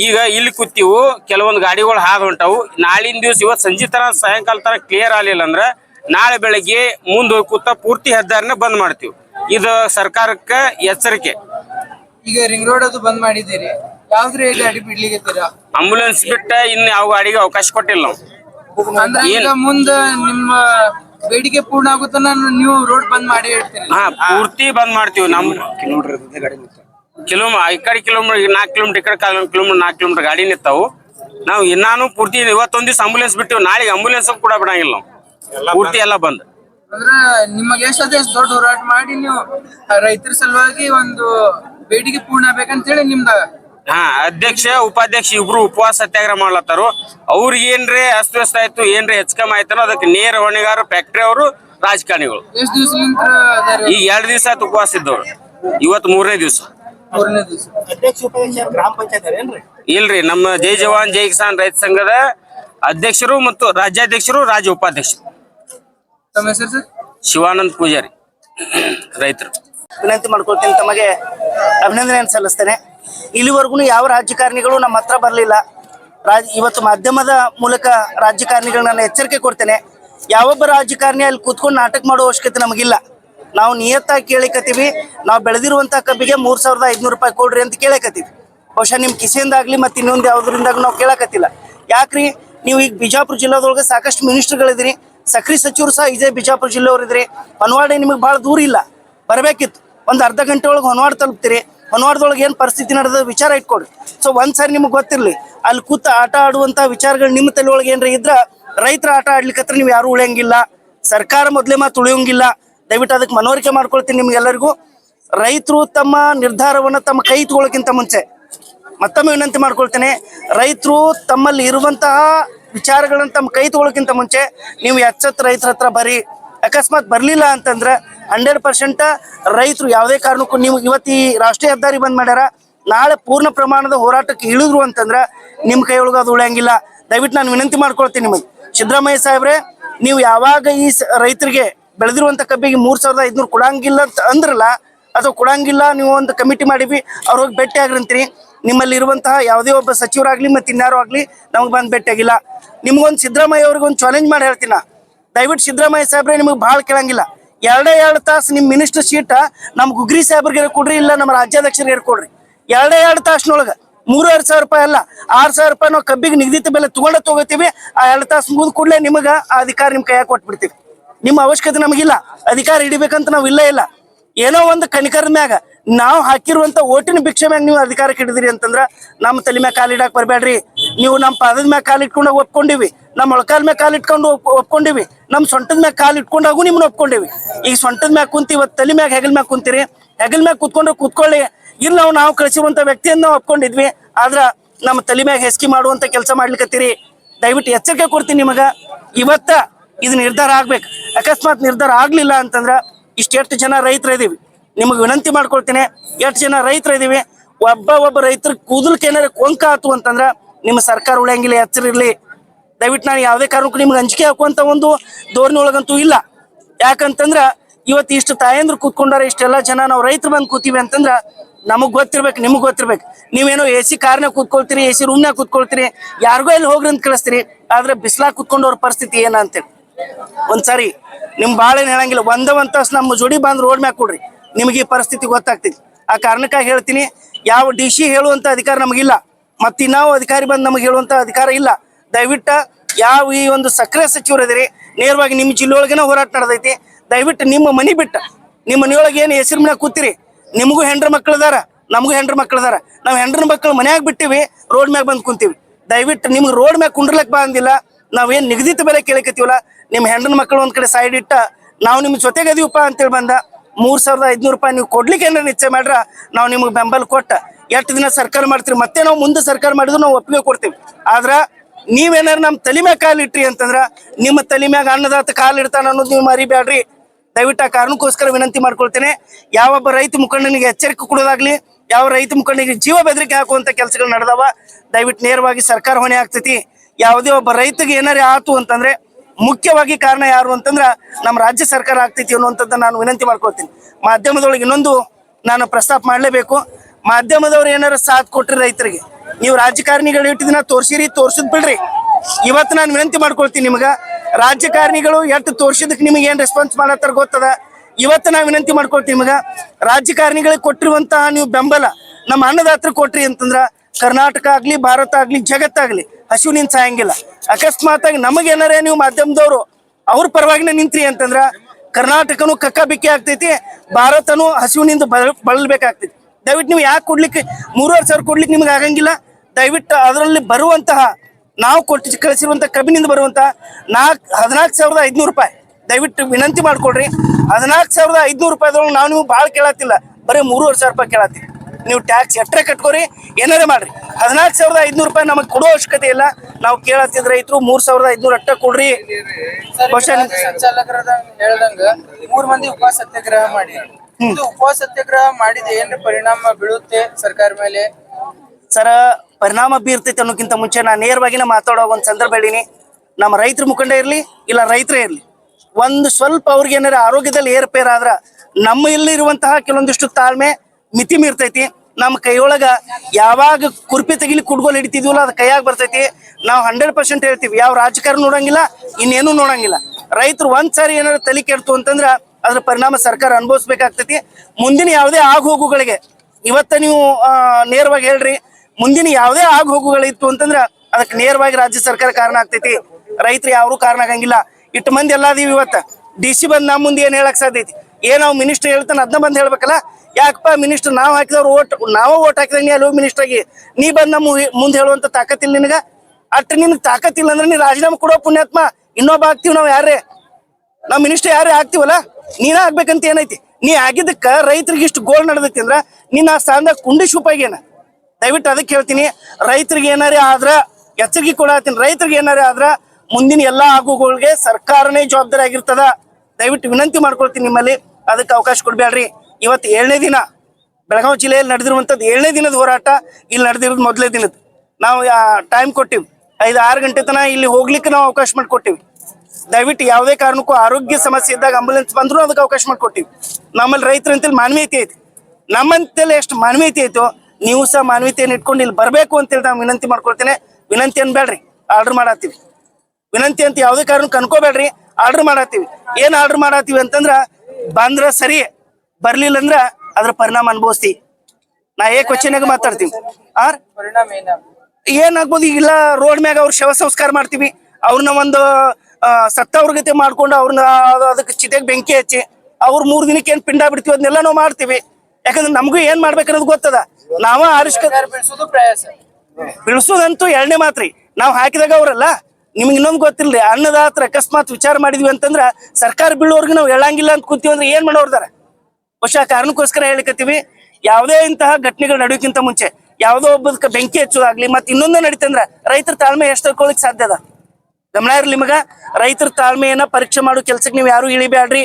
S6: ಈಗ ಇಲ್ಲಿ ಕೂತಿವು, ಕೆಲವೊಂದು ಗಾಡಿಗಳು ಹಾದು ಹೊಂಟವು. ನಾಳಿನ ದಿವಸ ಇವತ್ತು ಸಂಜೆ ತನ ಸಾಯಂಕಾಲ ತರ ಕ್ಲಿಯರ್ ಆಗಲಿಲ್ಲ ಅಂದ್ರೆ ನಾಳೆ ಬೆಳಗ್ಗೆ ಮುಂದೆ ಹೋಗಿ ಪೂರ್ತಿ ಹೆದ್ದಾರಿನ ಬಂದ್ ಮಾಡ್ತೀವಿ. ಇದು ಸರ್ಕಾರಕ್ಕೆ ಎಚ್ಚರಿಕೆ.
S2: ಈಗ ರಿಂಗ್ ರೋಡ್ ಅದು ಬಂದ್ ಮಾಡಿದ್ದೀರಿ. ಯಾವ್ದ್ರ ಗಾಡಿ ಬಿಡ್ಲಿಕ್ಕೆ
S6: ಆಂಬುಲೆನ್ಸ್ ಬಿಟ್ಟ ಇನ್ನು ಯಾವ ಗಾಡಿಗೆ ಅವಕಾಶ ಕೊಟ್ಟಿಲ್ಲ ನಾವು.
S2: ಅಂದ್ರೆ ಈಗ ಮುಂದ ನಿಮ್ಮ ಬೇಡಿಕೆ ಪೂರ್ಣ ಆಗುತ್ತನ ನೀವು ರೋಡ್ ಬಂದ್ ಮಾಡಿ
S6: ಹಾ ಪೂರ್ತಿ ಬಂದ್ ಮಾಡ್ತೀವಿ ನಮ್ ಕಿಲೋಮೀಟರ್ ಈ ಕಡೆ ಕಿಲೋಮೀಟರ್ ನಾಲ್ಕು ಕಿಲೋಮೀಟರ್ ಈ ಕಡೆ ಕಾಲ್ ಕಿಲೋಮೀಟರ್ ನಾಲ್ಕು ಕಿಲೋಮೀಟರ್ ಗಾಡಿ ನಿಂತಾವು. ನಾವು ಇನ್ನಾನು ಪೂರ್ತಿ ಇವತ್ತೊಂದ್ ದಿವಸ ಆಂಬುಲೆನ್ಸ್ ಬಿಟ್ಟಿವಿ. ನಾಳೆಗೆ ಆಂಬುಲೆನ್ಸ್ ಕೂಡ ಬಿಡಂಗಿಲ್ಲ ನಾವು. ಪೂರ್ತಿ ಎಲ್ಲ ಬಂದ್.
S2: ಅಂದ್ರೆ ನಿಮಗೆ ದೊಡ್ಡ ಹೋರಾಟ ಮಾಡಿ ನೀವು ರೈತರ ಸಲುವಾಗಿ ಒಂದು ಬೇಡಿಕೆ ಪೂರ್ಣ ಆಗ್ಬೇಕಂತ ಹೇಳಿ ನಿಮ್ದ?
S6: ಹಾ ಅಧ್ಯಕ್ಷ ಉಪಾಧ್ಯಕ್ಷ ಇಬ್ರು ಉಪವಾಸ ಸತ್ಯಾಗ್ರಹ ಮಾಡ್ಲತ್ತಾರು. ಅವ್ರಿಗೆ ಏನ್ರಿ ಅಸ್ತವ್ಯಸ್ತ ಆಯ್ತು ಏನ್ರಿ ಹೆಚ್ಚಕಮ್ ಆಯ್ತಾನೋ ಅದಕ್ಕೆ ನೇರ ಹೊಣೆಗಾರ ಫ್ಯಾಕ್ಟ್ರಿ ಅವರು ರಾಜಕಾರಣಿಗಳು.
S2: ಎಷ್ಟ್ ದಿವಸಲಿಂತ್ರ ಅದಾರ
S6: ಈಗ ಎರಡ್ ದಿವಸ ಆಯ್ತು ಉಪವಾಸ ಇದ್ದವ್ರು. ಇವತ್ತು ಮೂರನೇ ದಿವಸ.
S2: ಮೂರನೇ ದಿವಸ.
S7: ಅಧ್ಯಕ್ಷ ಉಪಾಧ್ಯಕ್ಷ ಗ್ರಾಮ ಪಂಚಾಯತ್ ಏನ್ರಿ?
S6: ಇಲ್ರಿ ನಮ್ಮ ಜೈ ಜವಾನ್ ಜೈ ಕಿಸಾನ್ ರೈತ ಸಂಘದ ಅಧ್ಯಕ್ಷರು ಮತ್ತು ರಾಜ್ಯಾಧ್ಯಕ್ಷರು ರಾಜ್ಯ ಉಪಾಧ್ಯಕ್ಷರು.
S2: ತಮ್ಮ ಹೆಸರು ಸರ್?
S6: ಶಿವಾನಂದ್ ಪೂಜಾರಿ ರೈತರು.
S7: ವಿನಂತಿ ಮಾಡ್ಕೊಳ್ತೀನಿ ತಮಗೆ. ಅಭಿನಂದನೆ ಸಲ್ಲಿಸ್ತೇನೆ. ಇಲ್ಲಿವರೆಗೂ ಯಾವ ರಾಜಕಾರಣಿಗಳು ನಮ್ಮ ಹತ್ರ ಬರಲಿಲ್ಲ. ರಾಜ್ ಇವತ್ತು ಮಾಧ್ಯಮದ ಮೂಲಕ ರಾಜಕಾರಣಿಗಳು ನಾನು ಎಚ್ಚರಿಕೆ ಕೊಡ್ತೇನೆ. ಯಾವೊಬ್ಬ ರಾಜಕಾರಣಿ ಅಲ್ಲಿ ಕೂತ್ಕೊಂಡು ನಾಟಕ ಮಾಡೋ ಅವಶ್ಯಕತೆ ನಮಗಿಲ್ಲ. ನಾವು ನಿಯತ್ತಾಗಿ ಕೇಳಿಕತ್ತೀವಿ. ನಾವು ಬೆಳೆದಿರುವಂಥ ಕಬ್ಬಿಗೆ ಮೂರು ಸಾವಿರದ ಐದುನೂರು ರೂಪಾಯಿ ಕೊಡ್ರಿ ಅಂತ ಕೇಳಕತ್ತೀವಿ. ಬಹುಶಃ ನಿಮ್ಮ ಕಿಸೆಯಿಂದಾಗ್ಲಿ ಮತ್ತೆ ಇನ್ನೊಂದು ಯಾವುದರಿಂದಾಗ ನಾವು ಕೇಳಕತ್ತಿಲ್ಲ. ಯಾಕ್ರಿ? ನೀವು ಈಗ ಬಿಜಾಪುರ ಜಿಲ್ಲಾದೊಳಗೆ ಸಾಕಷ್ಟು ಮಿನಿಸ್ಟರ್ಗಳಿದ್ದೀರಿ. ಸಕ್ರಿ ಸಚಿವರು ಸಹ ಇದೇ ಬಿಜಾಪುರ ಜಿಲ್ಲೆಯವರು ಇದ್ರಿ ಹೊನವಾಡೆ ನಿಮಗೆ ಭಾಳ ದೂರ ಇಲ್ಲ. ಬರಬೇಕಿತ್ತು. ಒಂದು ಅರ್ಧ ಗಂಟೆ ಒಳಗೆ ಹೊನವಾಡ ತಲುಪ್ತೀರಿ. ಹೊನವಾಡದೊಳಗೆ ಏನು ಪರಿಸ್ಥಿತಿ ನಡೆದ ವಿಚಾರ ಇಟ್ಕೊಡ್ರಿ ಸೊ ಒಂದ್ ಸಾರಿ ನಿಮಗೆ ಗೊತ್ತಿರಲಿ, ಅಲ್ಲಿ ಕೂತ ಆಟ ಆಡುವಂಥ ವಿಚಾರಗಳು ನಿಮ್ಮ ತಲೆ ಒಳಗೆ ಏನ್ರ ಇದ್ರ ರೈತರ ಆಟ ಆಡ್ಲಿಕ್ಕತ್ರ ನೀವು ಯಾರು ಉಳಿಯಂಗಿಲ್ಲ. ಸರ್ಕಾರ ಮೊದಲೇ ಮಾತು ಉಳಿಯೋಂಗಿಲ್ಲ. ದಯವಿಟ್ಟು ಅದಕ್ಕೆ ಮನವರಿಕೆ ಮಾಡ್ಕೊಳ್ತೀನಿ ನಿಮ್ಗೆಲ್ಲರಿಗೂ. ರೈತರು ತಮ್ಮ ನಿರ್ಧಾರವನ್ನು ತಮ್ಮ ಕೈ ತಗೊಳ್ಳೋಕ್ಕಿಂತ ಮುಂಚೆ ಮತ್ತೊಮ್ಮೆ ವಿನಂತಿ ಮಾಡ್ಕೊಳ್ತೇನೆ. ರೈತರು ತಮ್ಮಲ್ಲಿ ಇರುವಂತಹ ವಿಚಾರಗಳನ್ನ ತಮ್ಮ ಕೈ ತಗೊಳ್ಳೋಕ್ಕಿಂತ ಮುಂಚೆ ನೀವು ಎಚ್ಚತ್ತು ರೈತರ ಹತ್ರ ಬರೀ, ಅಕಸ್ಮಾತ್ ಬರಲಿಲ್ಲ ಅಂತಂದ್ರೆ ಹಂಡ್ರೆಡ್ ಪರ್ಸೆಂಟ್ ರೈತರು ಯಾವುದೇ ಕಾರಣಕ್ಕೂ ನೀವು ಇವತ್ತು ಈ ರಾಷ್ಟ್ರೀಯ ಹೆದ್ದಾರಿ ಬಂದ್ ಮಾಡ್ಯಾರ, ನಾಳೆ ಪೂರ್ಣ ಪ್ರಮಾಣದ ಹೋರಾಟಕ್ಕೆ ಇಳಿದ್ರು ಅಂತಂದ್ರ ನಿಮ್ಮ ಕೈ ಅದು ಉಳಿಯಂಗಿಲ್ಲ. ದಯವಿಟ್ಟು ನಾನು ವಿನಂತಿ ಮಾಡ್ಕೊಳ್ತೀನಿ ನಿಮಗೆ. ಸಿದ್ದರಾಮಯ್ಯ ಸಾಹೇಬ್ರೆ, ನೀವು ಯಾವಾಗ ಈ ರೈತರಿಗೆ ಬೆಳೆದಿರುವಂಥ ಕಬ್ಬಿಗೆ ಮೂರು ಸಾವಿರದ ಐದ್ನೂರು ಕೊಡಂಗಿಲ್ಲ ಅಂತ ಅಂದ್ರಲ್ಲ ಅಥವಾ ಕೊಡಂಗಿಲ್ಲ, ನೀವು ಒಂದು ಕಮಿಟಿ ಮಾಡಿವಿ ಅವ್ರ ಹೋಗಿ ಭೇಟಿ ಆಗ್ರಂತೀರಿ ನಿಮ್ಮಲ್ಲಿ ಇರುವಂತಹ ಯಾವುದೇ ಒಬ್ಬ ಸಚಿವರಾಗ್ಲಿ ಮತ್ತೆ ಇನ್ಯಾರು ಆಗ್ಲಿ ನಮಗೆ ಬಂದು ಭೇಟಿಯಾಗಿಲ್ಲ. ನಿಮ್ಗೊಂದು ಸಿದ್ದರಾಮಯ್ಯ ಅವ್ರಿಗೊಂದು ಚಾಲೆಂಜ್ ಮಾಡಿ ಹೇಳ್ತೀನಿ. ದಯವಿಟ್ಟು ಸಿದ್ದರಾಮಯ್ಯ ಸಾಹೇಬ್ರೆ ನಿಮಗೆ ಭಾಳ ಕೇಳಂಗಿಲ್ಲ. ಎರಡೇ ಎರಡು ತಾಸು ನಿಮ್ಮ ಮಿನಿಸ್ಟರ್ ಸೀಟ್ ನಮ್ಮ ಗುಗ್ರಿ ಸಾಹೇಬ್ರಿಗೆ ಕೊಡ್ರಿ, ಇಲ್ಲ ನಮ್ಮ ರಾಜ್ಯಾಧ್ಯಕ್ಷರಿಗೆ ಕೊಡ್ರಿ. ಎರಡೇ ಎರಡು ತಾಸಿನೊಳಗೆ ಮೂರುವರೆ ಸಾವಿರ ರೂಪಾಯಿ ಅಲ್ಲ, ಆರು ಸಾವಿರ ರೂಪಾಯಿ ನಾವು ಕಬ್ಬಿಗೆ ನಿಗದಿತ ಬೆಲೆ ತಗೊಂಡ ತಗೋತೀವಿ, ಆ ಎರಡು ತಾಸು ಮುಗಿದ ಕೂಡಲೇ ನಿಮಗೆ ಆ ಅಧಿಕಾರ ನಿಮ್ಮ ಕೈಯಾಗ ಕೊಟ್ಬಿಡ್ತೀವಿ. ನಿಮ್ಮ ಅವಶ್ಯಕತೆ ನಮಗಿಲ್ಲ, ಅಧಿಕಾರ ಹಿಡಿಬೇಕಂತ ನಾವು ಇಲ್ಲೇ. ಇಲ್ಲ ಏನೋ ಒಂದು ಕಣಿಕರ ಮ್ಯಾಗ ನಾವು ಹಾಕಿರುವಂತ ಓಟಿನ ಭಿಕ್ಷೆ ಮ್ಯಾಗ ನೀವು ಅಧಿಕಾರಕ್ಕೆ ಹಿಡಿದಿರಿ ಅಂತಂದ್ರ ನಮ್ಮ ತಲೆ ಮ್ಯಾಗ ಕಾಲಿಡಾಕ್ ಬರಬೇಡ್ರಿ ನೀವು ನಮ್ಮ ಪಾದದ ಮ್ಯಾಗ ಕಾಲಿಟ್ಕೊಂಡು ಒಪ್ಕೊಂಡಿವಿ. ನಮ್ಮ ಮೊಳಕಾಲ ಮ್ಯಾಗ ಕಾಲಿಟ್ಕೊಂಡು ಒಪ್- ಒಪ್ಕೊಂಡಿವಿ. ನಮ್ಮ ಸೊಂಟದ ಮ್ಯಾಗ ಕಾಲು ಇಟ್ಕೊಂಡಾಗೂ ನಿಮ್ನ ಒಪ್ಕೊಂಡಿವಿ. ಈಗ ಸೊಂಟದ ಮ್ಯಾಗ ಕುಂತಿ ಇವತ್ತು ತಲೆ ಮ್ಯಾಗ ಹೆಗಲ್ ಮ್ಯಾಗ ಕುಂತೀರಿ. ಹೆಗಲ್ ಮ್ಯಾಗ ಕುತ್ಕೊಂಡ್ರೆ ಕುತ್ಕೊಳ್ಳಿ. ಇಲ್ಲ ನಾವು ನಾವು ಕಳಿಸಿರುವಂತ ವ್ಯಕ್ತಿಯನ್ನ ಒಪ್ಕೊಂಡಿದ್ವಿ. ಆದ್ರ ನಮ್ಮ ತಲೆ ಮ್ಯಾಗ ಹೆಸ್ಕಿ ಮಾಡುವಂತ ಕೆಲಸ ಮಾಡ್ಲಿಕತ್ತೀರಿ. ದಯವಿಟ್ಟು ಎಚ್ಚರಿಕೆ ಕೊಡ್ತೀನಿ ನಿಮಗ. ಇವತ್ತ ಇದು ನಿರ್ಧಾರ ಆಗ್ಬೇಕು. ಅಕಸ್ಮಾತ್ ನಿರ್ಧಾರ ಆಗ್ಲಿಲ್ಲ ಅಂತಂದ್ರ ಇಷ್ಟೆಷ್ಟು ಜನ ರೈತರ ಇದೀವಿ. ನಿಮಗೆ ವಿನಂತಿ ಮಾಡ್ಕೊಳ್ತೀನಿ. ಎಷ್ಟು ಜನ ರೈತರು ಇದೀವಿ, ಒಬ್ಬ ಒಬ್ಬ ರೈತರ ಕೂದಲಕ್ಕೆ ಏನಾರ ಕೊಂಕ ಆತು ಅಂತಂದ್ರ ನಿಮ್ಮ ಸರ್ಕಾರ ಉಳಿಯಂಗಿಲ್ಲ, ಎಚ್ಚರ ಇರ್ಲಿ. ದಯವಿಟ್ಟು ನಾನು ಯಾವುದೇ ಕಾರಣಕ್ಕೂ ನಿಮ್ಗೆ ಅಂಜಿಕೆ ಹಾಕುವಂತ ಒಂದು ಧೋರಣೆ ಒಳಗಂತೂ ಇಲ್ಲ. ಯಾಕಂತಂದ್ರ ಇವತ್ತು ಇಷ್ಟು ತಾಯಂದ್ರು ಕೂತ್ಕೊಂಡಾರ, ಇಷ್ಟೆಲ್ಲ ಜನ ನಾವು ರೈತರು ಬಂದು ಕೂತೀವಿ ಅಂತಂದ್ರ ನಮಗ್ ಗೊತ್ತಿರ್ಬೇಕು, ನಿಮಗ್ ಗೊತ್ತಿರ್ಬೇಕು. ನೀವೇನೋ ಎ ಸಿ ಕಾರ್ನ ಕೂತ್ಕೊಳ್ತೀರಿ, ಎ ಸಿ ರೂಮ್ನಾಗ ಕೂತ್ಕೊಳ್ತೀರಿ, ಯಾರಿಗೋ ಇಲ್ಲಿ ಹೋಗ್ರಿ ಅಂತ ಕಳಿಸ್ತೀರಿ, ಆದ್ರೆ ಬಿಸ್ಲಾಗ್ ಕೂತ್ಕೊಂಡವ್ರ ಪರಿಸ್ಥಿತಿ ಏನ ಅಂತೇಳಿ ಒಂದ್ಸಾರಿ ನಿಮ್ ಬಾಳ ಏನ್ ಹೇಳಂಗಿಲ್ಲ, ಒಂದ ಒಂದ್ ತಾಸ್ ನಮ್ಮ ಜೋಡಿ ಬಂದ್ ರೋಡ್ ಮ್ಯಾಗ ಕೊಡ್ರಿ. ನಿಮಗೆ ಈ ಪರಿಸ್ಥಿತಿ ಗೊತ್ತಾಗ್ತೈತಿ. ಆ ಕಾರಣಕ್ಕಾಗಿ ಹೇಳ್ತೀನಿ, ಯಾವ ಡಿ ಸಿ ಹೇಳುವಂತ ಅಧಿಕಾರ ನಮಗಿಲ್ಲ, ಮತ್ತೆ ನಾವು ಅಧಿಕಾರಿ ಬಂದು ನಮಗೆ ಹೇಳುವಂತ ಅಧಿಕಾರ ಇಲ್ಲ. ದಯವಿಟ್ಟು ಯಾವ ಈ ಒಂದು ಸಕ್ರಿಯ ಸಚಿವರು ಇದೀರಿ ನೇರವಾಗಿ ನಿಮ್ಮ ಜಿಲ್ಲೆಯೊಳಗಿನ ಹೋರಾಟ ನಡೆದೈತಿ. ದಯವಿಟ್ಟು ನಿಮ್ಮ ಮನೆ ಬಿಟ್ಟು, ನಿಮ್ಮ ಮನೆಯೊಳಗೆ ಏನು ಹೆಸರು ಮನ್ಯಾಗ ಕೂತಿರಿ, ನಿಮಗೂ ಹೆಂಡ್ರ ಮಕ್ಕಳದಾರ ನಮಗೂ ಹೆಂಡ್ರ ಮಕ್ಕಳದಾರ ನಾವು ಹೆಂಡ್ರ ಮಕ್ಕಳು ಮನ್ಯಾಗ ಬಿಟ್ಟಿವಿ, ರೋಡ್ ಮ್ಯಾಗ ಬಂದು ಕುಂತೀವಿ. ದಯವಿಟ್ಟು ನಿಮ್ಗೆ ರೋಡ್ ಮ್ಯಾಗ ಕುಂಡ್ರಲಕ್ಕೆ ಬಂದಿಲ್ಲ ನಾವೇನು ನಿಗದಿತ ಬೆಲೆ ಕೇಳಕತ್ತೀವಲ್ಲ, ನಿಮ್ಮ ಹೆಂಡ್ರ ಮಕ್ಕಳು ಒಂದು ಕಡೆ ಸೈಡ್ ಇಟ್ಟ, ನಾವು ನಿಮ್ಮ ಜೊತೆಗೆ ಅದೀವಪ್ಪ ಅಂತೇಳಿ ಬಂದ ಮೂರ್ ಸಾವಿರದ ಐದ್ನೂರು ರೂಪಾಯಿ ನೀವು ಕೊಡ್ಲಿಕ್ಕೆ ಏನಾರ ನಿಶ್ಚಯ ಮಾಡ್ರ ನಾವು ನಿಮ್ಗೆ ಬೆಂಬಲ ಕೊಟ್ಟ. ಎಷ್ಟು ದಿನ ಸರ್ಕಾರ ಮಾಡ್ತೀರಿ, ಮತ್ತೆ ನಾವು ಮುಂದೆ ಸರ್ಕಾರ ಮಾಡಿದ್ರು ನಾವು ಒಪ್ಪಿಗೆ ಕೊಡ್ತೀವಿ. ಆದ್ರ ನೀವೇನಾರ ನಮ್ಮ ತಲೆ ಮ್ಯಾಗ ಕಾಲ್ ಇಟ್ರಿ ಅಂತಂದ್ರ ನಿಮ್ಮ ತಲೆ ಮ್ಯಾಗ ಅನ್ನದಾತ ಕಾಲ್ ಇಡ್ತಾನ ಅನ್ನೋದು ನೀವು ಮರಿಬೇಡ್ರಿ ದಯವಿಟ್ಟು ಆ ಕಾರಣಕ್ಕೋಸ್ಕರ ವಿನಂತಿ ಮಾಡ್ಕೊಳ್ತೇನೆ. ಯಾವೊಬ್ಬ ರೈತ ಮುಖಂಡನಿಗೆ ಎಚ್ಚರಿಕೆ ಕೊಡೋದಾಗ್ಲಿ, ಯಾವ ರೈತ ಮುಖಂಡನಿಗೆ ಜೀವ ಬೆದರಿಕೆ ಹಾಕುವಂತ ಕೆಲಸಗಳು ನಡೆದವ, ದಯವಿಟ್ಟು ನೇರವಾಗಿ ಸರ್ಕಾರ ಹೊಣೆ ಆಗ್ತೈತಿ. ಯಾವುದೇ ಒಬ್ಬ ರೈತಗೆ ಏನಾರೇ ಆತು ಅಂತಂದ್ರೆ ಮುಖ್ಯವಾಗಿ ಕಾರಣ ಯಾರು ಅಂತಂದ್ರ ನಮ್ಮ ರಾಜ್ಯ ಸರ್ಕಾರ ಆಗ್ತೈತಿ ಅನ್ನುವಂಥದ್ದು ನಾನು ವಿನಂತಿ ಮಾಡ್ಕೊಳ್ತೀನಿ. ಮಾಧ್ಯಮದೊಳಗೆ ಇನ್ನೊಂದು ನಾನು ಪ್ರಸ್ತಾಪ ಮಾಡಲೇಬೇಕು. ಮಾಧ್ಯಮದವ್ರು ಏನಾರ ಸಾಥ್ ಕೊಟ್ರಿ ರೈತರಿಗೆ, ನೀವು ರಾಜಕಾರಣಿಗಳು ಇಟ್ಟು ದಿನ ತೋರಿಸಿರಿ, ತೋರ್ಸಿದ್ ಬಿಡ್ರಿ. ಇವತ್ತು ನಾನು ವಿನಂತಿ ಮಾಡ್ಕೊಳ್ತೀನಿ ನಿಮ್ಗೆ, ರಾಜಕಾರಣಿಗಳು ಎಷ್ಟು ತೋರ್ಸಿದಕ್ಕೆ ನಿಮಗೆ ಏನು ರೆಸ್ಪಾನ್ಸ್ ಮಾಡತ್ತಾರ ಗೊತ್ತದ? ಇವತ್ತು ನಾ ವಿನಂತಿ ಮಾಡ್ಕೊಳ್ತೀನಿ ನಿಮಗೆ, ರಾಜಕಾರಣಿಗಳಿಗೆ ಕೊಟ್ಟಿರುವಂತಹ ನೀವು ಬೆಂಬಲ, ನಮ್ಮ ಅನ್ನದಾತ್ರ ಕೊಟ್ರಿ ಅಂತಂದ್ರ, ಕರ್ನಾಟಕ ಆಗ್ಲಿ, ಭಾರತ ಆಗ್ಲಿ, ಜಗತ್ತಾಗ್ಲಿ, ಹಸಿವಿನಿಂದ ಸಾಯಂಗಿಲ್ಲ. ಅಕಸ್ಮಾತ್ ಆಗಿ ನಮಗೇನಾರೇ ನೀವು ಮಾಧ್ಯಮದವರು, ಅವ್ರ ಪರವಾಗಿನೇ ನಿಂತ್ರಿ ಅಂತಂದ್ರ ಕರ್ನಾಟಕನು ಕಕ್ಕ ಬಿಕ್ಕಿ ಆಗ್ತೈತಿ, ಭಾರತನು ಹಸಿವಿನಿಂದ ಬಳ, ಬಳಲ್ಬೇಕಾಗ್ತೈತಿ. ದಯವಿಟ್ಟು ನೀವು ಯಾಕೆ ಕೊಡ್ಲಿಕ್ಕೆ ಮೂರುವರೆ ಸಾವಿರ ಕೊಡ್ಲಿಕ್ಕೆ ನಿಮ್ಗೆ ಆಗಂಗಿಲ್ಲ. ದಯವಿಟ್ಟು ಅದರಲ್ಲಿ ಬರುವಂತಹ, ನಾವು ಕೊಟ್ಟು ಕಳಿಸಿರುವಂತಹ ಕಬ್ಬಿನಿಂದ ಬರುವಂತಹ ನಾಲ್ಕು ಹದಿನಾಲ್ಕು ಸಾವಿರದ ಐದ್ನೂರು ರೂಪಾಯಿ. ದಯವಿಟ್ಟು ವಿನಂತಿ ಮಾಡ್ಕೊಡ್ರಿ. ಹದಿನಾಲ್ಕು ಸಾವಿರದ ಐದ್ನೂರು ರೂಪಾಯಿದೊಳಗೆ ನಾವು ನೀವು ಭಾಳ ಕೇಳತ್ತಿಲ್ಲ. ಬರೀ ಮೂರುವರೆ ಸಾವಿರ ರೂಪಾಯಿ ಕೇಳತ್ತೀವಿ ನೀವು ಟ್ಯಾಕ್ಸ್ ಎಟ್ರೆ ಕಟ್ಕೋರಿ, ಏನಾರೇ ಮಾಡ್ರಿ. ಹದಿನಾಲ್ಕು ಸಾವಿರದ ಐದ್ನೂರು ರೂಪಾಯಿ ನಮಗೆ ಕೊಡೋ ಅವಶ್ಯಕತೆ ಇಲ್ಲ. ನಾವು ಕೇಳತ್ತಿದ್ ರೈತರು ಮೂರ್ ಸಾವಿರದ ಐದ್ನೂರ ಅಟ್ಟ ಕೊಡ್ರಿ.
S2: ಸಂಚಾಲಕರದ ಹೇಳ್ದಂಗ ಮೂರ್ ಮಂದಿ ಉಪವಾಸ ಸತ್ಯಾಗ್ರಹ ಮಾಡಿ. ಇದು ಉಪವಾಸ ಸತ್ಯಾಗ್ರಹ ಮಾಡಿದ ಏನ್ ಪರಿಣಾಮ ಬೀಳುತ್ತೆ ಸರ್ಕಾರ ಮೇಲೆ?
S7: ಸರ ಪರಿಣಾಮ ಬೀರ್ತೈತೆ ಅನ್ನೋಕ್ಕಿಂತ ಮುಂಚೆ ನಾನು ನೇರವಾಗಿನ ಮಾತಾಡೋ ಒಂದು ಸಂದರ್ಭ ಹೇಳೀನಿ. ನಮ್ಮ ರೈತರ ಮುಖಂಡ ಇರಲಿ ಇಲ್ಲ ರೈತರೇ ಇರಲಿ ಒಂದು ಸ್ವಲ್ಪ ಅವ್ರಿಗೆ ಏನಾರ ಆರೋಗ್ಯದಲ್ಲಿ ಏರ್ಪೇರಾದ್ರ ನಮ್ಮ ಇಲ್ಲಿರುವಂತಹ ಕೆಲವೊಂದಿಷ್ಟು ತಾಳ್ಮೆ ಮಿತಿ ಮೀರ್ತೈತಿ ನಮ್ಮ ಕೈಯೊಳಗ ಯಾವಾಗ ಕುರ್ಪಿ ತೆಗಿಲಿ ಕುಡ್ಗೋಲ್ ಹಿಡಿತಿದ್ವಲ್ಲ ಅದ್ ಕೈಯಾಗ ಬರ್ತೈತಿ. ನಾವು ಹಂಡ್ರೆಡ್ ಪರ್ಸೆಂಟ್ ಹೇಳ್ತೀವಿ, ಯಾವ ರಾಜಕಾರಣ ನೋಡಂಗಿಲ್ಲ, ಇನ್ನೇನು ನೋಡಂಗಿಲ್ಲ. ರೈತರು ಒಂದ್ ಸಾರಿ ಏನಾರ ತಲೆ ಕೆಡ್ತು ಅಂತಂದ್ರ ಅದ್ರ ಪರಿಣಾಮ ಸರ್ಕಾರ ಅನುಭವಿಸ್ಬೇಕಾಗ್ತೈತಿ. ಮುಂದಿನ ಯಾವುದೇ ಆಗ ಹೋಗುಗಳಿಗೆ, ಇವತ್ತ ನೀವು ನೇರವಾಗಿ ಹೇಳ್ರಿ, ಮುಂದಿನ ಯಾವುದೇ ಆಗ ಹೋಗುಗಳಿತ್ತು ಅಂತಂದ್ರ ಅದಕ್ಕೆ ನೇರವಾಗಿ ರಾಜ್ಯ ಸರ್ಕಾರ ಕಾರಣ ಆಗ್ತೈತಿ. ರೈತರು ಯಾರು ಕಾರಣ ಆಗಂಗಿಲ್ಲ. ಇಟ್ಟು ಮಂದಿ ಎಲ್ಲ ಅದೀವಿ ಇವತ್ತ. ಡಿ ಸಿ ಬಂದ್ ನಮ್ಮ ಮುಂದೆ ಏನ್ ಹೇಳಕ್ ಸಾಧ್ಯ ಐತಿ? ಏನ್ ನಾವು ಮಿನಿಸ್ಟರ್ ಹೇಳ್ತಾನೆ ಅದನ್ನ ಬಂದ್ ಹೇಳ್ಬೇಕಲ್ಲ? ಯಾಕಪ್ಪ ಮಿನಿಸ್ಟರ್ ನಾವು ಹಾಕಿದವ್ರು ಓಟ್, ನಾವು ಓಟ್ ಹಾಕಿದಂಗೆ ಅಲ್ಲಿ ಮಿನಿಸ್ಟರ್ ಆಗಿ, ನೀ ಬಂದ್ ನಮ್ಮ ಮುಂದೆ ಹೇಳುವಂತ ತಾಕತ್ತಿಲ್ಲ ನಿನಗ? ಅಟ್ ನಿನ್ ಇಲ್ಲ ಅಂದ್ರೆ ನೀ ರಾಜೀನಾಮೆ ಕೊಡೋ ಪುಣ್ಯಾತ್ಮ ಇನ್ನೊಬ್ಬ ಆಗ್ತಿವಿ ನಾವು ಯಾರೇ ನಾವ್ ಮಿನಿಸ್ಟರ್ ಯಾರೇ ಆಗ್ತಿವಲ್ಲ? ನೀನ ಆಗ್ಬೇಕಂತ ಏನೈತಿ? ನೀ ಆಗಿದ್ದಕ್ಕ ರೈತರಿಗೆ ಇಷ್ಟು ಗೋಲ್ ನಡೆದೈತಿ ಅಂದ್ರ ನೀನ್ ಆ ಸ್ಥಾನದಾಗ ಕುಂಡಿ ಶೂಪಾಗೇನ ದಯವಿಟ್ಟು ಅದಕ್ಕೆ ಹೇಳ್ತೀನಿ, ರೈತರಿಗೆ ಏನಾರೇ ಆದ್ರ ಎಚ್ಚರಿಕೆ ಕೊಡತೀನಿ ರೈತರಿಗೆ ಏನಾರೇ ಆದ್ರ ಮುಂದಿನ ಎಲ್ಲಾ ಆಗುಗಳಿಗೆ ಸರ್ಕಾರನೇ ಜವಾಬ್ದಾರಿ ಆಗಿರ್ತದ. ದಯವಿಟ್ಟು ವಿನಂತಿ ಮಾಡ್ಕೊಳ್ತೀನಿ ನಿಮ್ಮಲ್ಲಿ. ಅದಕ್ಕೆ ಅವಕಾಶ ಕೊಡ್ಬೇಡ್ರಿ ಇವತ್ತು ಏಳನೇ ದಿನ ಬೆಳಗಾವಿ ಜಿಲ್ಲೆಯಲ್ಲಿ ನಡೆದಿರುವಂಥದ್ದು ಏಳನೇ ದಿನದ ಹೋರಾಟ ಇಲ್ಲಿ ನಡೆದಿರೋದು ಮೊದಲೇ ದಿನದ ನಾವು ಟೈಮ್ ಕೊಟ್ಟಿವಿ. ಐದು, ಆರು ಗಂಟೆ ತನಕ ಇಲ್ಲಿ ಹೋಗ್ಲಿಕ್ಕೆ ನಾವು ಅವಕಾಶ ಮಾಡಿಕೊಟ್ಟಿವಿ. ದಯವಿಟ್ಟು ಯಾವುದೇ ಕಾರಣಕ್ಕೂ ಆರೋಗ್ಯ ಸಮಸ್ಯೆ ಇದ್ದಾಗ ಆಂಬುಲೆನ್ಸ್ ಬಂದರೂ ಅದಕ್ಕೆ ಅವಕಾಶ ಮಾಡಿಕೊಟ್ಟಿವಿ. ನಮ್ಮಲ್ಲಿ ರೈತರಂತೇಳಿ ಮಾನವೀಯತೆ ಐತಿ. ನಮ್ಮಂತೆಲ್ಲ ಎಷ್ಟು ಮಾನವೀಯತೆ ಐತೋ, ನೀವು ಸಹ ಮಾನವೀಯತೆಯನ್ನು ಇಟ್ಕೊಂಡು ಇಲ್ಲಿ ಬರಬೇಕು ಅಂತೇಳಿ ನಾವು ವಿನಂತಿ ಮಾಡ್ಕೊಳ್ತೇನೆ. ವಿನಂತಿ ಅನ್ಬೇಡ್ರಿ ಆರ್ಡರ್ ಮಾಡತ್ತೀವಿ. ವಿನಂತಿ ಅಂತ ಯಾವುದೇ ಕಾರಣಕ್ಕೆ ಅನ್ಕೋಬೇಡ್ರಿ, ಆರ್ಡರ್ ಮಾಡತ್ತೀವಿ. ಏನು ಆರ್ಡರ್ ಮಾಡತ್ತೀವಿ ಅಂತಂದ್ರೆ ಬಂದ್ರೆ ಸರಿ ಬರ್ಲಿಲ್ಲ ಅಂದ್ರ ಅದ್ರ ಪರಿಣಾಮ ಅನುಭವಿಸ್ತಿ. ನಾ ಏ ಕ್ವಶನ್ಯಾಗ ಮಾತಾಡ್ತೀನಿ. ಆರ್? ಏನಾಗ್ಬೋದು? ಈಗ ಇಲ್ಲ ರೋಡ್ ಮ್ಯಾಗ ಅವ್ರ ಶವ ಸಂಸ್ಕಾರ ಮಾಡ್ತೀವಿ. ಅವ್ರನ್ನ ಒಂದು ಆ, ಸತ್ತವ್ರ ಗತಿ ಮಾಡ್ಕೊಂಡು ಅವ್ರನ್ನ ಅದು- ಅದಕ್ಕೆ ಚಿತೆಗೆ ಬೆಂಕಿ ಹಚ್ಚಿ ಅವ್ರ ಮೂರ್ ದಿನಕ್ಕೆ ಏನ್ ಪಿಂಡ ಬಿಡ್ತೀವಿ ಅದನ್ನೆಲ್ಲ ನಾವು ಮಾಡ್ತೀವಿ. ಯಾಕಂದ್ರೆ ನಮಗೂ ಏನ್ ಮಾಡ್ಬೇಕನ್ನೋದು ಗೊತ್ತದ? ನಾವ ಆರಿಸ್ಕ
S2: ಸರ್ಕಾರ ಬೆಳೆಸೋದು ಪ್ರಯಾಸ.
S7: ಬಿಡಿಸೋದಂತೂ ಎರಡನೇ ಮಾತ್ರಿ. ನಾವು ಹಾಕಿದಾಗ ಅವರಲ್ಲ. ನಿಮ್ಗೆ ಇನ್ನೊಂದು ಅನ್ನದ ಅನ್ನದಾತ್ರ ಅಕಸ್ಮಾತ್ ವಿಚಾರ ಮಾಡಿದ್ವಿ ಅಂತಂದ್ರ ಸರ್ಕಾರ ಬೀಳೋರ್ಗೆ ನಾವು ಹೇಳಂಗಿಲ್ಲ ಅಂತ ಕೂತೀವಿ ಅಂದ್ರೆ ಏನ್ ಮಾಡೋರ್ದಾರ? ಬಹುಶಃ ಕಾರಣಕ್ಕೋಸ್ಕರ ಹೇಳಿಕತ್ತೀವಿ. ಯಾವುದೇ ಇಂತಹ ಘಟನೆಗಳು ನಡೆಯೋಕ್ಕಿಂತ ಮುಂಚೆ ಯಾವುದೋ ಒಬ್ಬದಕ್ಕೆ ಬೆಂಕಿ ಹಚ್ಚೋದಾಗ್ಲಿ ಮತ್ತೆ ಇನ್ನೊಂದೇ ನಡೀತಂದ್ರ ರೈತರ ತಾಳ್ಮೆ ಎಷ್ಟು ತಗೊಳಕ್ ಸಾಧ್ಯ ಅದ? ಗಮನ ಇರ್ಲಿ ನಿಮಗ. ರೈತರ ತಾಳ್ಮೆಯನ್ನ ಪರೀಕ್ಷೆ ಮಾಡೋ ಕೆಲ್ಸಕ್ಕೆ ನೀವು ಯಾರು ಇಳಿಬ್ಯಾಡ್ರಿ.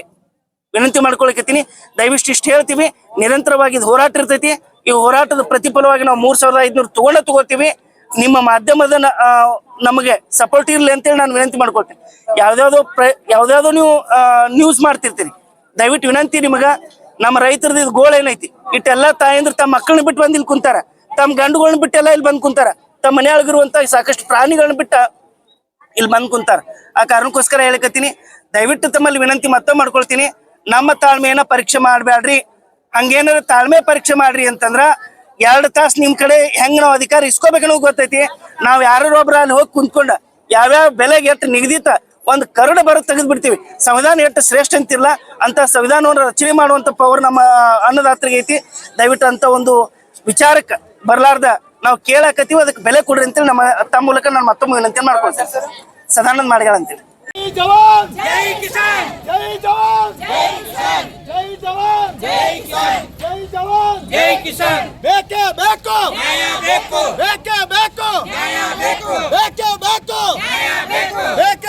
S7: ವಿನಂತಿ ಮಾಡ್ಕೊಳಕತ್ತೀನಿ. ದಯವಿಷ್ಟು ಇಷ್ಟು ಹೇಳ್ತೀವಿ. ನಿರಂತರವಾಗಿ ಹೋರಾಟ ಇರ್ತೈತಿ. ಈ ಹೋರಾಟದ ಪ್ರತಿಫಲವಾಗಿ ನಾವು ಮೂರ್ ಸಾವಿರದ ಐದ್ನೂರು ತಗೊಂಡ ತಗೋತೀವಿ. ನಿಮ್ಮ ಮಾಧ್ಯಮದ ನಮಗೆ ಸಪೋರ್ಟ್ ಇರ್ಲಿ ಅಂತೇಳಿ ನಾನು ವಿನಂತಿ ಮಾಡ್ಕೊಳ್ತೀನಿ. ಯಾವ್ದಾವ್ದೋ ಪ್ರ ನೀವು ನ್ಯೂಸ್ ಮಾಡ್ತಿರ್ತೀರಿ. ದಯವಿಟ್ಟು ವಿನಂತಿ ನಿಮಗ. ನಮ್ಮ ರೈತರದ್ದು ಇದು ಗೋಳ ಏನೈತಿ? ಇಟ್ಟೆಲ್ಲ ತಾಯಂದ್ರ ತಮ್ಮ ಮಕ್ಕಳನ್ನ ಬಿಟ್ಟು ಬಂದು ಇಲ್ಲಿ ಕುಂತಾರ. ತಮ್ಮ ಗಂಡುಗಳನ್ನ ಬಿಟ್ಟೆಲ್ಲ ಇಲ್ಲಿ ಬಂದು ಕುಂತಾರ. ತಮ್ಮ ಮನೆಯೊಳಗಿರುವಂತ ಸಾಕಷ್ಟು ಪ್ರಾಣಿಗಳನ್ನ ಬಿಟ್ಟ ಇಲ್ಲಿ ಬಂದ್ ಕುಂತಾರ. ಆ ಕಾರಣಕ್ಕೋಸ್ಕರ ಹೇಳಕತ್ತೀನಿ, ದಯವಿಟ್ಟು ತಮ್ಮಲ್ಲಿ ವಿನಂತಿ ಮತ್ತೆ ಮಾಡ್ಕೊಳ್ತೀನಿ. ನಮ್ಮ ತಾಳ್ಮೆಯನ್ನ ಪರೀಕ್ಷೆ ಮಾಡ್ಬೇಡ್ರಿ ಹಂಗೇನಾರ ತಾಳ್ಮೆ ಪರೀಕ್ಷೆ ಮಾಡ್ರಿ ಅಂತಂದ್ರ ಎರಡು ತಾಸು ನಿಮ್ ಕಡೆ ಹೆಂಗ್ ನಾವು ಅಧಿಕಾರ ಇಸ್ಕೋಬೇಕನ್ನೋ ಗೊತ್ತೈತಿ. ನಾವ್ ಯಾರೋ ಅಲ್ಲಿ ಹೋಗಿ ಕುಂತ್ಕೊಂಡ ಯಾವ್ಯಾವ ಬೆಲೆಗೆ ಎಷ್ಟು ನಿಗದಿತ ಒಂದ್ ಕರಡು ಬರ ತೆಗೆದು ಬಿಡ್ತೀವಿ ಸಂವಿಧಾನ ಎಷ್ಟು ಶ್ರೇಷ್ಠ ಅಂತಿಲ್ಲ ಅಂತ ಸಂವಿಧಾನವನ್ನು ರಚನೆ ಮಾಡುವಂತ ಪವರ್ ನಮ್ಮ ಅನ್ನದಾತರಿಗೆ ಐತಿ. ದಯವಿಟ್ಟು ಅಂತ ಒಂದು ವಿಚಾರಕ್ಕೆ ಬರಲಾರ್ದ ನಾವು ಕೇಳಾಕತ್ತೀವಿ ಅದಕ್ಕೆ ಬೆಲೆ ಕೊಡ್ರಿ ಅಂತೇಳಿ ನಮ್ಮ ತಮ್ಮ ಮೂಲಕ ನಾನು ಮತ್ತೊಮ್ಮೆ ವಿನಂತಿ ಮಾಡ್ಕೊಳ್ತೇನೆ. ಸದಾನಂದ ಮಾಡ್ಯಾಳ ಅಂತೇಳಿ.
S8: ಜವಾನ್! ಜೈ ಕಿಸಾನ್! ಜವಾನ್! ಜೈ ಕಿಸಾನ್! ಜೈ ಜವಾನ್! ಜೈ ಕಿಸಾನ್! ಜೈ ಜವಾನ್! ಜೈ ಕಿಸಾನ್! ಬೇಕೇ ಬೇಕು! ಬೇಕು! ಬೇಕೇ ಬೇಕು! ನ್ಯಾಯ ಬೇಕು! ಬೇಕೇ ಬೇಕು! ನ್ಯಾಯ ಬೇಕು! ಬೇಕೇ ಬೇಕು ನ್ಯಾಯ ಬೇಕು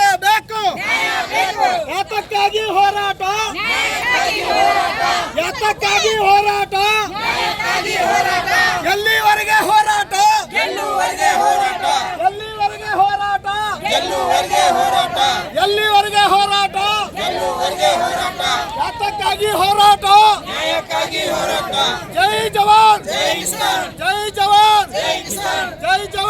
S8: ಯಾತಕ್ಕಾಗಿ ಹೋರಾಟ ಯಾತಕ್ಕಾಗಿ ಹೋರಾಟ ಎಲ್ಲಿವರೆಗೆ ಹೋರಾಟ ಎಲ್ಲಿವರೆಗೆ ಹೋರಾಟ ಎಲ್ಲಿವರೆಗೆ ಹೋರಾಟ ಎಲ್ಲಿವರೆಗೆ ಹೋರಾಟ ಎಲ್ಲಿವರೆಗೆ ಹೋರಾಟ ಎಲ್ಲಿವರೆಗೆ ಹೋರಾಟ ಯಾತಕ್ಕಾಗಿ ಹೋರಾಟ ನ್ಯಾಯಕ್ಕಾಗಿ ಹೋರಾಟ ಜೈ ಜವಾನ್ ಜೈ ಕಿಸಾನ್ ಜೈ ಜವಾನ್ ಜೈ ಕಿಸಾನ್ ಜೈ ಜವಾನ್